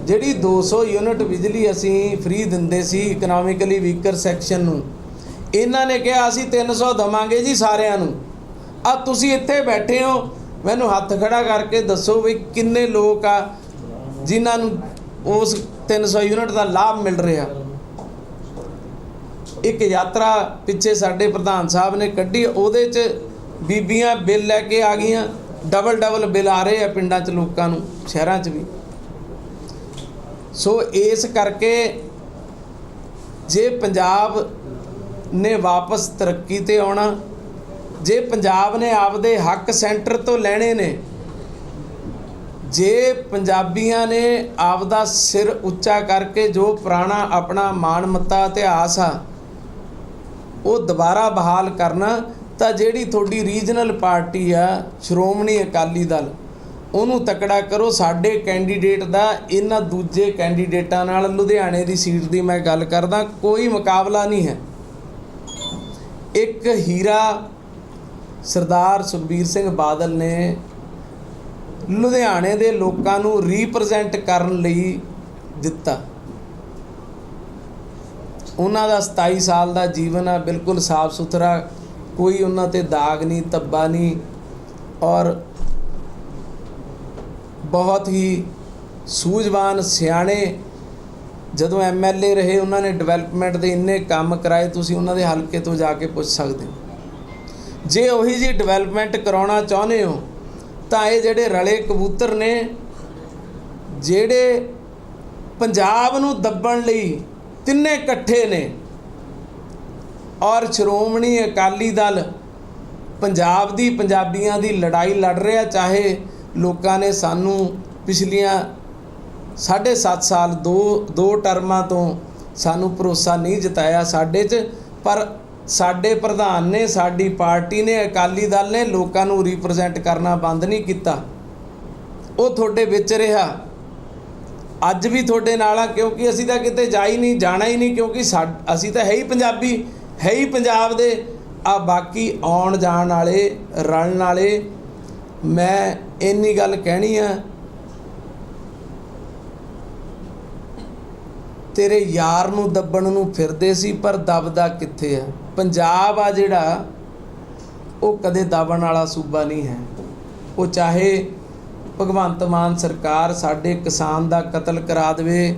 ਜਿਹੜੀ 200 ਯੂਨਿਟ ਬਿਜਲੀ ਅਸੀਂ ਫ੍ਰੀ ਦਿੰਦੇ ਸੀ ਇਕਨੋਮਿਕਲੀ ਵੀਕਰ ਸੈਕਸ਼ਨ ਨੂੰ, ਇਹਨਾਂ ਨੇ ਕਿਹਾ ਅਸੀਂ 300 ਦਵਾਂਗੇ ਜੀ ਸਾਰਿਆਂ ਨੂੰ। ਆ ਤੁਸੀਂ ਇੱਥੇ ਬੈਠੇ ਹੋ, ਮੈਨੂੰ ਹੱਥ ਖੜਾ ਕਰਕੇ ਦੱਸੋ ਵੀ ਕਿੰਨੇ ਲੋਕ ਆ ਜਿਨ੍ਹਾਂ ਨੂੰ ਉਸ 300 ਯੂਨਿਟ ਦਾ ਲਾਭ ਮਿਲ ਰਿਹਾ। ਇੱਕ ਯਾਤਰਾ ਪਿੱਛੇ ਸਾਡੇ ਪ੍ਰਧਾਨ ਸਾਹਿਬ ਨੇ ਕੱਢੀ, ਉਹਦੇ 'ਚ ਬੀਬੀਆਂ ਬਿੱਲ ਲੈ ਕੇ ਆ ਗਈਆਂ ਡਬਲ ਡਬਲ ਬਿੱਲ ਆ ਰਹੇ ਆ ਪਿੰਡਾਂ 'ਚ ਲੋਕਾਂ ਨੂੰ, ਸ਼ਹਿਰਾਂ 'ਚ ਵੀ। ਸੋ ਇਸ ਕਰਕੇ ਜੇ ਪੰਜਾਬ ਨੇ ਵਾਪਸ ਤਰੱਕੀ ਤੇ ਆਉਣਾ, ਜੇ ਪੰਜਾਬ ਨੇ ਆਪਦੇ ਹੱਕ ਸੈਂਟਰ ਤੋਂ ਲੈਣੇ ਨੇ, ਜੇ ਪੰਜਾਬੀਆਂ ਨੇ ਆਪਦਾ ਸਿਰ ਉੱਚਾ ਕਰਕੇ ਜੋ ਪੁਰਾਣਾ ਆਪਣਾ ਮਾਣ ਮੱਤਾ ਇਤਿਹਾਸ ਆ ਉਹ ਦੁਬਾਰਾ ਬਹਾਲ ਕਰਨਾ ਤਾਂ ਜਿਹੜੀ ਤੁਹਾਡੀ ਰੀਜਨਲ ਪਾਰਟੀ ਆ, ਸ਼੍ਰੋਮਣੀ ਅਕਾਲੀ ਦਲ, ਉਹਨੂੰ ਤਕੜਾ ਕਰੋ। ਸਾਡੇ ਕੈਂਡੀਡੇਟ ਦਾ, ਇਹਨਾਂ ਦੂਜੇ ਕੈਂਡੀਡੇਟਾਂ ਨਾਲ, ਲੁਧਿਆਣੇ ਦੀ ਸੀਟ ਦੀ ਮੈਂ ਗੱਲ ਕਰਦਾ, ਕੋਈ ਮੁਕਾਬਲਾ ਨਹੀਂ ਹੈ। ਇੱਕ ਹੀਰਾ ਸਰਦਾਰ ਸੁਖਬੀਰ ਸਿੰਘ ਬਾਦਲ ਨੇ ਲੁਧਿਆਣੇ ਦੇ ਲੋਕਾਂ ਨੂੰ ਰੀਪਰੈਜ਼ੈਂਟ ਕਰਨ ਲਈ ਦਿੱਤਾ। ਉਹਨਾਂ ਦਾ 27 ਸਾਲ ਦਾ ਜੀਵਨ ਆ, ਬਿਲਕੁਲ ਸਾਫ਼ ਸੁਥਰਾ, ਕੋਈ ਉਹਨਾਂ ਤੇ ਦਾਗ ਨਹੀਂ, ਧੱਬਾ ਨਹੀਂ ਔਰ ਬਹੁਤ ਹੀ ਸੂਝਵਾਨ, ਸਿਆਣੇ ਜਦੋਂ ਐਮਐਲਏ ਰਹੇ, ਉਹਨਾਂ ਨੇ ਡਿਵੈਲਪਮੈਂਟ ਦੇ ਇੰਨੇ ਕੰਮ ਕਰਾਏ, ਤੁਸੀਂ ਉਹਨਾਂ ਦੇ ਹਲਕੇ ਤੋਂ ਜਾ ਕੇ ਪੁੱਛ ਸਕਦੇ ਹੋ। ਜੇ ਉਹੀ ਜੀ ਡਿਵੈਲਪਮੈਂਟ ਕਰਾਉਣਾ ਚਾਹੁੰਦੇ ਹੋ, ਤਾਂ ਇਹ ਜਿਹੜੇ ਰਲੇ ਕਬੂਤਰ ਨੇ, ਜਿਹੜੇ ਪੰਜਾਬ ਨੂੰ ਦੱਬਣ ਲਈ ਤਿੰਨੇ ਇਕੱਠੇ ਨੇ। ਔਰ ਸ਼੍ਰੋਮਣੀ ਅਕਾਲੀ ਦਲ ਪੰਜਾਬ ਦੀ ਪੰਜਾਬੀਆਂ ਦੀ ਲੜਾਈ ਲੜ ਰਿਹਾ, ਚਾਹੇ ਲੋਕਾਂ ਨੇ ਸਾਨੂੰ ਪਿਛਲੀਆਂ ਸਾਢੇ ਸੱਤ ਸਾਲ, ਦੋ ਦੋ ਟਰਮਾਂ ਤੋਂ ਸਾਨੂੰ ਭਰੋਸਾ ਨਹੀਂ ਜਤਾਇਆ ਸਾਡੇ 'ਚ, ਪਰ ਸਾਡੇ ਪ੍ਰਧਾਨ ਨੇ, ਸਾਡੀ ਪਾਰਟੀ ਨੇ, ਅਕਾਲੀ ਦਲ ਨੇ ਲੋਕਾਂ ਨੂੰ ਰਿਪਰੈਜ਼ੈਂਟ ਕਰਨਾ ਬੰਦ ਨਹੀਂ ਕੀਤਾ। ਉਹ ਤੁਹਾਡੇ ਵਿੱਚ ਰਿਹਾ। ਅੱਜ ਵੀ ਤੁਹਾਡੇ ਨਾਲ ਆ, ਕਿਉਂਕਿ ਅਸੀਂ ਤਾਂ ਕਿਤੇ ਜਾ ਹੀ ਨਹੀਂ, ਜਾਣਾ ਹੀ ਨਹੀਂ, ਕਿਉਂਕਿ ਸਾ- ਅਸੀਂ ਤਾਂ ਹੈ ਹੀ ਪੰਜਾਬੀ, ਹੈ ਹੀ ਪੰਜਾਬ ਦੇ। ਆ ਬਾਕੀ ਆਉਣ ਜਾਣ ਵਾਲੇ, ਰਲਣ ਵਾਲੇ, ਮੈਂ ਇੰਨੀ ਗੱਲ ਕਹਿਣੀ ਆ, ਤੇਰੇ ਯਾਰ ਨੂੰ ਦੱਬਣ ਨੂੰ ਫਿਰਦੇ ਸੀ, ਪਰ ਦਬਦਾ ਕਿੱਥੇ ਆ? ਪੰਜਾਬ ਆ ਜਿਹੜਾ, ਉਹ ਕਦੇ ਦਬਣ ਵਾਲਾ ਸੂਬਾ ਨਹੀਂ ਹੈ। ਉਹ ਚਾਹੇ ਭਗਵੰਤ ਮਾਨ ਸਰਕਾਰ ਸਾਡੇ ਕਿਸਾਨ ਦਾ ਕਤਲ ਕਰਾ ਦੇਵੇ,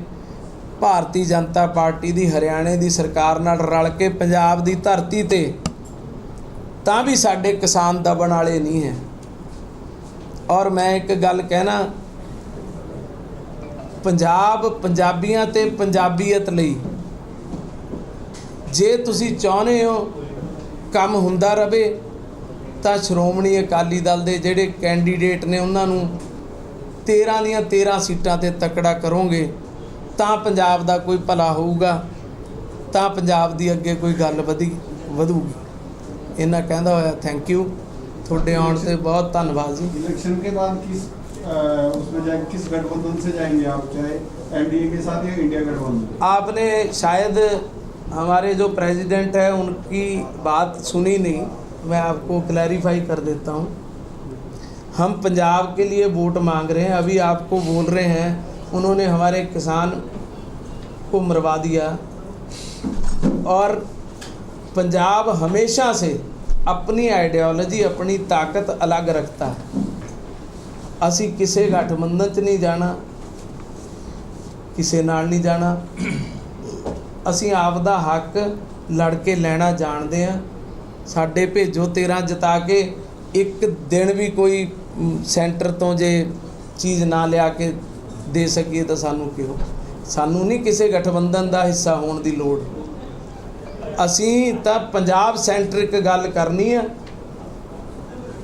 ਭਾਰਤੀ ਜਨਤਾ ਪਾਰਟੀ ਦੀ ਹਰਿਆਣੇ ਦੀ ਸਰਕਾਰ ਨਾਲ ਰਲ ਕੇ ਪੰਜਾਬ ਦੀ ਧਰਤੀ ਤੇ, ਤਾਂ ਵੀ ਸਾਡੇ ਕਿਸਾਨ ਦਬਣ ਵਾਲੇ ਨਹੀਂ ਹੈ। ਔਰ ਮੈਂ ਇੱਕ ਗੱਲ ਕਹਿਣਾ, ਪੰਜਾਬ ਪੰਜਾਬੀਆਂ ਤੇ ਪੰਜਾਬੀਅਤ ਲਈ, ਜੇ ਤੁਸੀਂ ਚਾਹੁੰਦੇ ਹੋ ਕੰਮ ਹੁੰਦਾ ਰਵੇ, ਤਾਂ ਸ਼੍ਰੋਮਣੀ ਅਕਾਲੀ ਦਲ ਦੇ ਜਿਹੜੇ ਕੈਂਡੀਡੇਟ ਨੇ ਉਹਨਾਂ ਨੂੰ 13 ਦੀਆਂ 13 ਸੀਟਾਂ ਤੇ ਤਕੜਾ ਕਰੋਗੇ ਤਾਂ ਪੰਜਾਬ ਦਾ ਕੋਈ ਭਲਾ ਹੋਊਗਾ ਤਾਂ ਪੰਜਾਬ ਦੀ ਅੱਗੇ ਕੋਈ ਗੱਲ ਵਧੀ ਵਧੂਗੀ ਇਹਨਾਂ ਕਹਿੰਦਾ ਹੋਇਆ ਥੈਂਕ ਯੂ ਤੁਹਾਡੇ ਆਉਣ ਤੇ ਬਹੁਤ ਧੰਨਵਾਦ ਜੀ इलेक्शन के बाद किस अ, उसमें जाए किस गठबंधन से जाएंगे आप चाहे एनडीए के साथ या इंडिया गठबंधन आपने शायद हमारे जो प्रेसिडेंट है उनकी बात सुनी नहीं मैं आपको क्लैरिफाई कर देता हूँ हम पंजाब के लिए वोट मांग रहे हैं अभी आपको बोल रहे हैं उन्होंने हमारे किसान को मरवा दिया और पंजाब हमेशा से अपनी आइडियोलॉजी अपनी ताकत अलग रखता है ਅਸੀਂ ਕਿਸੇ ਗਠਬੰਧਨ 'ਚ ਨਹੀਂ ਜਾਣਾ ਕਿਸੇ ਨਾਲ ਨਹੀਂ ਜਾਣਾ ਅਸੀਂ ਆਪ ਦਾ ਹੱਕ ਲੜ ਕੇ ਲੈਣਾ ਜਾਣਦੇ ਆ ਸਾਡੇ ਭੇਜੋ 13 ਜਿਤਾ ਕੇ ਇੱਕ ਦਿਨ ਵੀ ਕੋਈ ਮ, ਸੈਂਟਰ ਤੋਂ ਜੇ ਚੀਜ਼ ਨਾ ਲਿਆ ਕੇ ਦੇ ਸਕੀਏ ਤਾਂ ਸਾਨੂੰ ਕਿਹੋ? ਸਾਨੂੰ ਨਹੀਂ ਕਿਸੇ ਗਠਬੰਧਨ ਦਾ ਹਿੱਸਾ ਹੋਣ ਦੀ ਲੋੜ। ਅਸੀਂ ਤਾਂ ਪੰਜਾਬ ਸੈਂਟਰਿਕ ਗੱਲ ਕਰਨੀ ਆ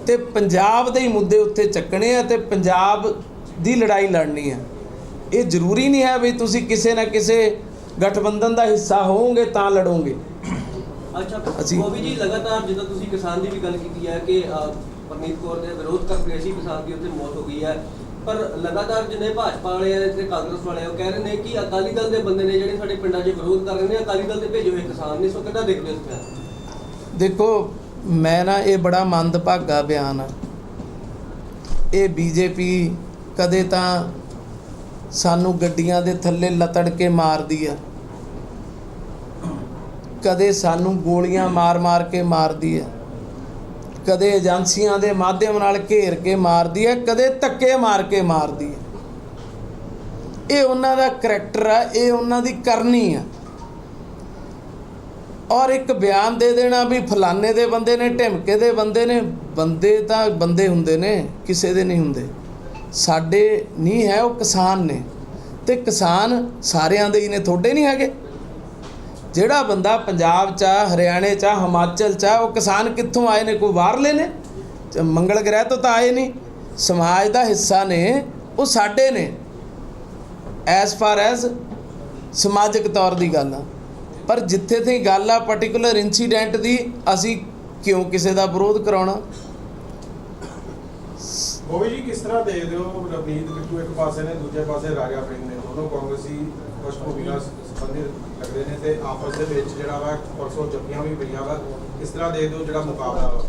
ਤੇ ਪੰਜਾਬ ਦੇ ਹੀ ਮੁੱਦੇ ਉੱਤੇ ਚੱਕਣੇ ਆ ਤੇ ਪੰਜਾਬ ਦੀ ਲੜਾਈ ਲੜਨੀ ਆ। ਇਹ ਜ਼ਰੂਰੀ ਨਹੀਂ ਹੈ ਵੀ ਤੁਸੀਂ ਕਿਸੇ ਨਾ ਕਿਸੇ ਗਠਬੰਧਨ ਦਾ ਹਿੱਸਾ ਹੋਵੋਗੇ ਤਾਂ ਲੜੋਗੇ। ਅੱਛਾ ਅਸੀਂ- ਜੀ ਲਗਾਤਾਰ ਜਿੱਦਾਂ ਤੁਸੀਂ ਕਿਸਾਨ ਦੀ ਵੀ ਗੱਲ ਕੀਤੀ ਹੈ ਕਿ ਅ, ਕੌਰ ਦੇ ਵਿਰੋਧ ਕਰਕੇ ਅਸੀਂ ਕਿਸਾਨ ਦੀ ਉੱਥੇ ਮੌਤ ਹੋ ਗਈ ਹੈ। ਪਰ ਲਗਾਤਾਰ ਜਿੰਨੇ ਭਾਜਪਾ ਵਾਲੇ ਤੇ ਕਾਂਗਰਸ ਵਾਲੇ ਉਹ ਕਹਿ ਰਹੇ ਨੇ ਕਿ ਅਕਾਲੀ ਦਲ ਦੇ ਬੰਦੇ ਨੇ ਜਿਹੜੇ ਸਾਡੇ ਪਿੰਡਾਂ 'ਚ ਵਿਰੋਧ ਕਰ ਰਹੇ ਨੇ ਅਕਾਲੀ ਦਲ ਦੇ ਭੇਜੇ ਹੋਏ ਕਿਸਾਨ ਨੇ। ਸੋ ਕਿੱਦਾਂ ਦੇਖਦੇ ਹੋ ਇਸ ਦੇਖੋ ਮੈਂ ਨਾ ਇਹ ਬੜਾ ਮੰਦਭਾਗਾ ਬਿਆਨ ਆ। ਇਹ ਬੀਜੇਪੀ ਕਦੇ ਤਾਂ ਸਾਨੂੰ ਗੱਡੀਆਂ ਦੇ ਥੱਲੇ ਲਤੜ ਕੇ ਮਾਰਦੀ ਆ। ਕਦੇ ਸਾਨੂੰ ਗੋਲੀਆਂ ਮਾਰ-ਮਾਰ ਕੇ ਮਾਰਦੀ ਆ। ਕਦੇ ਏਜੰਸੀਆਂ ਦੇ ਮਾਧਿਅਮ ਨਾਲ ਘੇਰ ਕੇ ਮਾਰਦੀ ਹੈ, ਕਦੇ ਧੱਕੇ ਮਾਰ ਕੇ ਮਾਰਦੀ ਆ ਇਹ ਉਹਨਾਂ ਦਾ ਕਰੈਕਟਰ ਆ, ਇਹ ਉਹਨਾਂ ਦੀ ਕਰਨੀ ਆ। ਔਰ ਇੱਕ ਬਿਆਨ ਦੇ ਦੇਣਾ ਵੀ ਫਲਾਣੇ ਦੇ ਬੰਦੇ ਨੇ, ਢਿਮਕੇ ਦੇ ਬੰਦੇ ਨੇ, ਬੰਦੇ ਤਾਂ ਬੰਦੇ ਹੁੰਦੇ ਨੇ, ਕਿਸੇ ਦੇ ਨਹੀਂ ਹੁੰਦੇ। ਸਾਡੇ ਨਹੀਂ ਹੈ ਉਹ ਕਿਸਾਨ ਨੇ। ਤੇ ਕਿਸਾਨ ਸਾਰਿਆਂ ਦੇ ਹੀ ਨੇ, ਤੁਹਾਡੇ ਨਹੀਂ ਹੈਗੇ। ਜਿਹੜਾ ਬੰਦਾ ਪੰਜਾਬ ਚ ਆ, ਹਰਿਆਣੇ ਚ ਆ, ਹਿਮਾਚਲ ਚ ਆ, ਉਹ ਕਿਸਾਨ ਕਿੱਥੋਂ ਆਏ ਨੇ? ਕੋਈ ਬਾਹਰਲੇ ਨੇ? ਮੰਗਲ ਗ੍ਰਹਿ ਤੋਂ ਤਾਂ ਆਏ ਨਹੀਂ। ਸਮਾਜ ਦਾ ਹਿੱਸਾ ਨੇ, ਉਹ ਸਾਡੇ ਨੇ। ਐਸ ਫਾਰ ਐਸ ਸਮਾਜਿਕ ਤੌਰ ਦੀ ਗੱਲ ਆ। ਪਰ ਜਿੱਥੇ ਤੇ ਗੱਲ ਆ ਪਾਰਟਿਕੂਲਰ ਇਨਸੀਡੈਂਟ ਦੀ, ਅਸੀਂ ਕਿਉਂ ਕਿਸੇ ਦਾ ਵਿਰੋਧ ਕਰਾਉਣਾ? ਗੋਵੀ ਜੀ, ਕਿਸ ਤਰ੍ਹਾਂ ਦੇਖਦੇ ਹੋ ਰਵਨੀਤ ਬਿੱਟੂ ਇੱਕ ਪਾਸੇ ਨੇ, ਦੂਜੇ ਪਾਸੇ ਰਾਜਾ ਵੜਿੰਗ ਨੇ? ਦੋਨੋਂ ਕਾਂਗਰਸੀ ਪਸ਼ਪੋ ਨਾਲ ਸੰਬੰਧਿਤ ਲੱਗਦੇ ਨੇ ਤੇ ਆਪਸ ਦੇ ਵਿੱਚ ਜਿਹੜਾ ਵਾ ਪਰਸੋਂ ਜੱਫੀਆਂ ਵੀ ਪਈਆਂ ਵਾ ਕਿਸ ਤਰ੍ਹਾਂ ਦੇਖਦੇ ਹੋ ਜਿਹੜਾ ਮੁਕਾਬਲਾ ਵਾ।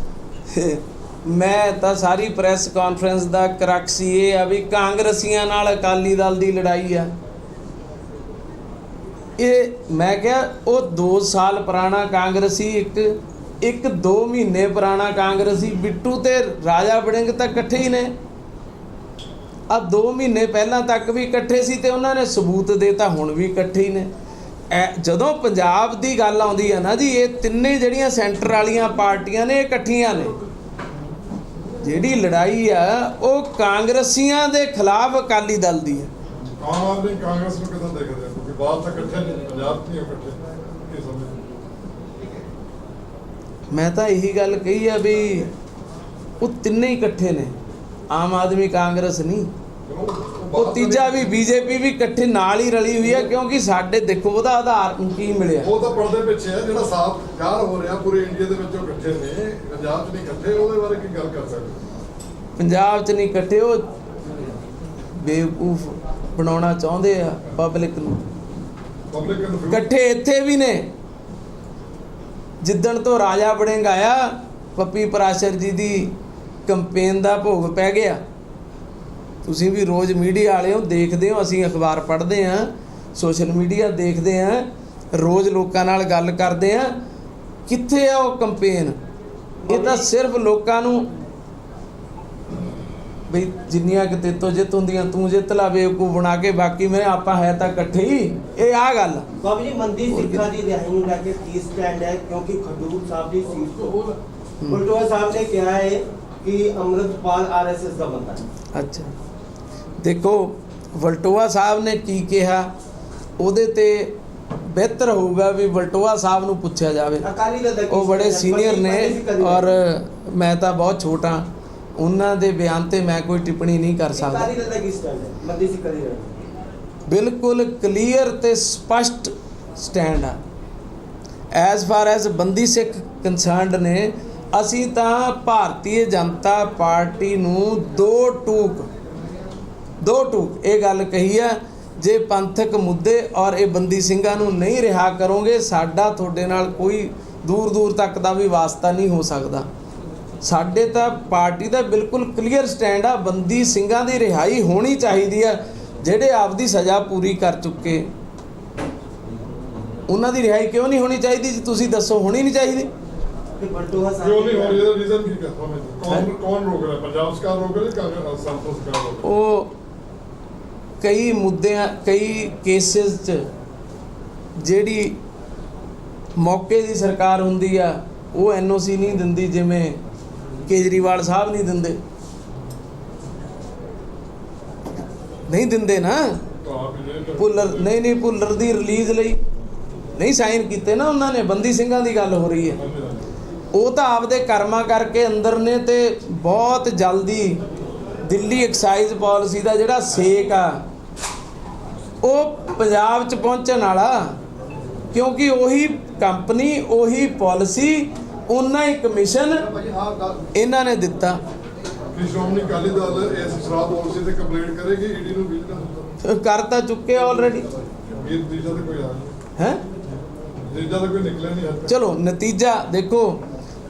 ਮੈਂ ਤਾਂ ਸਾਰੀ ਪ੍ਰੈਸ ਕਾਨਫਰੰਸ ਦਾ ਕਰਕਸ ਇਹ ਆ ਵੀ ਕਾਂਗਰਸੀਆਂ ਨਾਲ ਅਕਾਲੀ ਦਲ ਦੀ ਲੜਾਈ ਆ। ਇਹ ਮੈਂ ਕਿਹਾ ਉਹ 2 ਸਾਲ ਪੁਰਾਣਾ ਕਾਂਗਰਸੀ, ਇੱਕ ਇੱਕ 2 ਮਹੀਨੇ ਪੁਰਾਣਾ ਕਾਂਗਰਸੀ, ਬਿੱਟੂ ਤੇ ਰਾਜਾ ਵੜਿੰਗ ਤਾਂ ਇਕੱਠੇ ਹੀ ਨੇ। ਆ 2 ਮਹੀਨੇ ਪਹਿਲਾਂ ਤੱਕ ਵੀ ਇਕੱਠੇ ਸੀ ਤੇ ਉਹਨਾਂ ਨੇ ਸਬੂਤ ਦੇਤਾ ਹੁਣ ਵੀ ਇਕੱਠੇ ਹੀ ਨੇ। ਜਦੋਂ ਪੰਜਾਬ ਦੀ ਗੱਲ ਆਉਂਦੀ ਹੈ ਨਾ ਜੀ ਇਹ ਤਿੰਨੇ ਜਿਹੜੀਆਂ ਸੈਂਟਰ ਵਾਲੀਆਂ ਪਾਰਟੀਆਂ ਨੇ ਇਕੱਠੀਆਂ ਨੇ। ਜਿਹੜੀ ਲੜਾਈ ਆ ਉਹ ਕਾਂਗਰਸੀਆਂ ਦੇ ਖਿਲਾਫ ਅਕਾਲੀ ਦਲ ਦੀ ਹੈ ਆਮ ਆਦਮੀ ਕਾਂਗਰਸ ਨੂੰ ਕਿਦਾਂ ਦੇਖਦੇ ਹੋ? ਕਿਉਂਕਿ ਬਾਹਰ ਤਾਂ ਇਕੱਠੇ ਨਹੀਂ ਪੰਜਾਬ 'ਚ ਨਹੀਂ ਇਕੱਠੇ ਕੀ ਸਮਝਦੇ ਮੈਂ ਤਾਂ ਇਹੀ ਗੱਲ ਕਹੀ ਆ ਵੀ ਉਹ ਤਿੰਨੇ ਇਕੱਠੇ ਨੇ। ਆਮ ਆਦਮੀ ਕਾਂਗਰਸ ਨਹੀਂ। ਉਹ ਤੀਜਾ ਵੀ ਬੀਜੇਪੀ ਵੀ ਇਕੱਠੇ ਨਾਲ ਹੀ ਰਲੀ ਹੋਈ ਹੈ ਕਿਉਂਕਿ ਸਾਡੇ ਦੇਖੋ ਉਹਦਾ ਆਧਾਰ ਕੀ ਮਿਲਿਆ? ਉਹ ਤਾਂ ਪਰਦੇ ਪਿੱਛੇ ਹੈ ਜਿਹੜਾ ਸਾਫ਼ ਜ਼ਾਹਰ ਹੋ ਰਿਹਾ ਪੂਰੇ ਇੰਡੀਆ ਦੇ ਵਿੱਚ ਉਹ ਇਕੱਠੇ ਨੇ ਪੰਜਾਬ 'ਚ ਨਹੀਂ ਇਕੱਠੇ ਉਹਦੇ ਬਾਰੇ ਕੀ ਗੱਲ ਕਰ ਸਕਦੇ? ਪੰਜਾਬ 'ਚ ਨਹੀਂ ਇਕੱਠੇ ਉਹ ਬੇਵਕੂਫ ਬਣਾਉਣਾ ਚਾਹੁੰਦੇ ਆ ਪਬਲਿਕ ਨੂੰ। ਪਬਲਿਕ ਕਨਫਿਊਜ਼ ਇਕੱਠੇ ਇੱਥੇ ਵੀ ਨੇ। ਜਿੱਦਣ ਤੋਂ ਰਾਜਾ ਵੜਿੰਗ ਆਇਆ ਪੱਪੀ ਪਰਾਸ਼ਰ ਜੀ ਦੀ ਕੰਪੇਨ ਦਾ ਭੋਗ ਪੈ ਗਿਆ। ਤੁਸੀਂ ਵੀ ਰੋਜ਼ ਮੀਡੀਆ ਵਾਲੇ ਹੋ ਦੇਖਦੇ ਹੋ ਅਸੀਂ ਅਖਬਾਰ ਪੜ੍ਹਦੇ ਹਾਂ ਸੋਸ਼ਲ ਮੀਡੀਆ ਦੇਖਦੇ ਹਾਂ ਰੋਜ਼ ਲੋਕਾਂ ਨਾਲ ਗੱਲ ਕਰਦੇ ਹਾਂ। ਕਿੱਥੇ ਆ ਉਹ ਕੰਪੇਨ ਇਹ ਤਾਂ ਸਿਰਫ ਲੋਕਾਂ ਨੂੰ ਬਈ ਜਿੰਨੀਆਂ ਕਿ ਤੇਤੋਂ ਜਿੱਤ ਹੁੰਦੀਆਂ ਤੂੰ ਜਿੱਤ ਲਾ ਬੇਵਕੂਫ ਬਣਾ ਕੇ ਬਾਕੀ ਮੈਂ ਆਪਾਂ ਹੈ ਤਾਂ ਇਕੱਠੇ ਹੀ। ਇਹ ਆ ਗੱਲ। ਆ। ਬਾਬੂ ਜੀ ਮੰਦੀ ਸਿੱਖਾਂ ਦੀ ਰਿਹਾਈ ਨੂੰ ਲੈ ਕੇ ਕੀ ਸਟੈਂਡ ਹੈ ਕਿਉਂਕਿ ਖਡੂਰ ਸਾਹਿਬ ਦੀ ਸੀਟ ਤੋਂ ਬਲਟੋਆ ਸਾਹਿਬ ਨੇ ਕਿਹਾ ਹੈ ਕਿ ਅੰਮ੍ਰਿਤਪਾਲ ਆਰਐਸਐਸ ਦਾ ਬੰਦਾ ਹੈ। ਅੱਛਾ। ਦੇਖੋ ਵਲਟੋਆ ਸਾਹਿਬ ਨੇ ਕੀ ਕਿਹਾ? ਉਹਦੇ ਤੇ ਬਿਹਤਰ ਹੋਊਗਾ ਵੀ ਵਲਟੋਆ ਸਾਹਿਬ ਨੂੰ ਪੁੱਛਿਆ ਜਾਵੇ। ਉਹ ਬੜੇ? ਸੀਨੀਅਰ ਨੇ ਔਰ। ਮੈਂ ਤਾਂ ਬਹੁਤ ਛੋਟਾ। ਉਹਨਾਂ ਦੇ ਬਿਆਨ ਤੇ ਮੈਂ ਕੋਈ ਟਿੱਪਣੀ ਨਹੀਂ ਕਰ ਸਕਦਾ। ਬਿਲਕੁਲ ਕਲੀਅਰ ਤੇ ਸਪਸ਼ਟ ਸਟੈਂਡ ਆ। ਐਸ ਫਾਰ ਐਸ ਬੰਦੀ ਸਿੱਖ ਕੰਸਰਨਡ ਨੇ ਅਸੀਂ ਤਾਂ ਭਾਰਤੀ ਜਨਤਾ ਪਾਰਟੀ ਨੂੰ ਦੋ ਟੂਕ ਦੋ ਟੂਕ। ਇਹ ਗੱਲ ਕਹੀ ਆ ਜੇ ਪੰਥਕ ਮੁੱਦੇ ਔਰ ਇਹ ਬੰਦੀ ਸਿੰਘਾਂ ਨੂੰ ਨਹੀਂ ਰਿਹਾ ਕਰੋਗੇ ਸਾਡਾ ਤੁਹਾਡੇ ਨਾਲ ਕੋਈ ਦੂਰ ਦੂਰ ਤੱਕ ਦਾ ਵੀ ਵਾਸਤਾ ਨਹੀਂ ਹੋ ਸਕਦਾ। ਸਾਡੇ ਤਾਂ ਪਾਰਟੀ ਦਾ ਬਿਲਕੁਲ ਕਲੀਅਰ ਸਟੈਂਡ ਆ ਬੰਦੀ ਸਿੰਘਾਂ ਦੀ ਰਿਹਾਈ ਹੋਣੀ ਚਾਹੀਦੀ ਆ ਜਿਹੜੇ ਆਪਦੀ ਸਜ਼ਾ ਪੂਰੀ ਕਰ ਚੁੱਕੇ। ਉਹਨਾਂ ਦੀ ਰਿਹਾਈ ਕਿਉਂ ਨਹੀਂ ਹੋਣੀ ਚਾਹੀਦੀ ਜੀ ਤੁਸੀਂ ਦੱਸੋ ਹੋਣੀ ਨਹੀਂ ਚਾਹੀਦੀ? ਕਿ ਬਲਟੋਆ ਸਾਹਿਬ ਕਿਉਂ ਨਹੀਂ ਨੇ ਹੋ ਕਿਹਾ- ਰਿਹਾ ਰੀਜ਼ਨ ਕੀ ਕਹਤਾ ਮੈਂ ਕੌਣ ਕੌਣ ਰੋਕ ਰਿਹਾ? ਪੰਜਾਬ ਸਰਕਾਰ ਰੋਕ ਰਹੀ ਕਾਂਗਰਸ ਸੰਤੋਸ਼ ਸਰਕਾਰ ਰੋਕ ਰਹੀ ਉਹ ਕਈ ਮੁੱਦਿਆਂ, ਕਈ ਕੇਸਿਸ 'ਚ ਜਿਹੜੀ ਮੌਕੇ ਦੀ ਸਰਕਾਰ ਹੁੰਦੀ ਆ, ਉਹ ਐਨਓਸੀ ਨਹੀਂ ਦਿੰਦੀ, ਜਿਵੇਂ ਕੇਜਰੀਵਾਲ ਸਾਹਿਬ ਨਹੀਂ ਦਿੰਦੇ। ਨਹੀਂ ਦਿੰਦੇ ਨਾ। ਤਾਂ ਭੁੱਲਰ, ਨਹੀਂ ਨਹੀਂ, ਭੁੱਲਰ ਦੀ ਰਿਲੀਜ਼ ਲਈ ਨਹੀਂ ਸਾਈਨ ਕੀਤੇ ਨਾ ਉਹਨਾਂ ਨੇ, ਬੰਦੀ ਸਿੰਘਾਂ ਦੀ ਗੱਲ ਹੋ ਰਹੀ ਹੈ। ਉਹ ਤਾਂ ਆਪਦੇ ਕਰਮਾਂ ਕਰਕੇ ਅੰਦਰ ਨੇ ਤੇ ਬਹੁਤ ਜਲਦੀ ਦਿੱਲੀ ਐਕਸਾਈਜ਼ ਪਾਲਿਸੀ ਦਾ ਜਿਹੜਾ ਸੇਕ ਆ ਉਹ ਪੰਜਾਬ 'ਚ ਪਹੁੰਚਣ ਵਾਲਾ ਕਿਉਂਕਿ ਉਹੀ ਕੰਪਨੀ ਉਹੀ ਪਾਲਿਸੀ ਉਹਨਾਂ ਹੀ ਕਮਿਸ਼ਨ ਇਹਨਾਂ ਨੇ ਦਿੱਤਾ। ਸ਼੍ਰੋਮਣੀ ਅਕਾਲੀ ਦਲ ਇਸ ਸ਼ਰਾਬ ਪਾਲਿਸੀ ਤੇ ਕੰਪਲੇਂਟ ਕਰੇਗੀ ਈਡੀ ਨੂੰ ਵਿਜੀਲੈਂਸ ਕਰ ਤਾਂ ਚੁੱਕੇ ਆਲਰੇਡੀ ਇਹ ਨਤੀਜਾ ਤਾਂ ਕੋਈ ਆ ਨਹੀਂ। ਹੈ? ਨਤੀਜਾ ਤਾਂ ਕੋਈ ਨਿਕਲਿਆ ਨਹੀਂ ਹੱਥ ਚਲੋ ਨਤੀਜਾ ਦੇਖੋ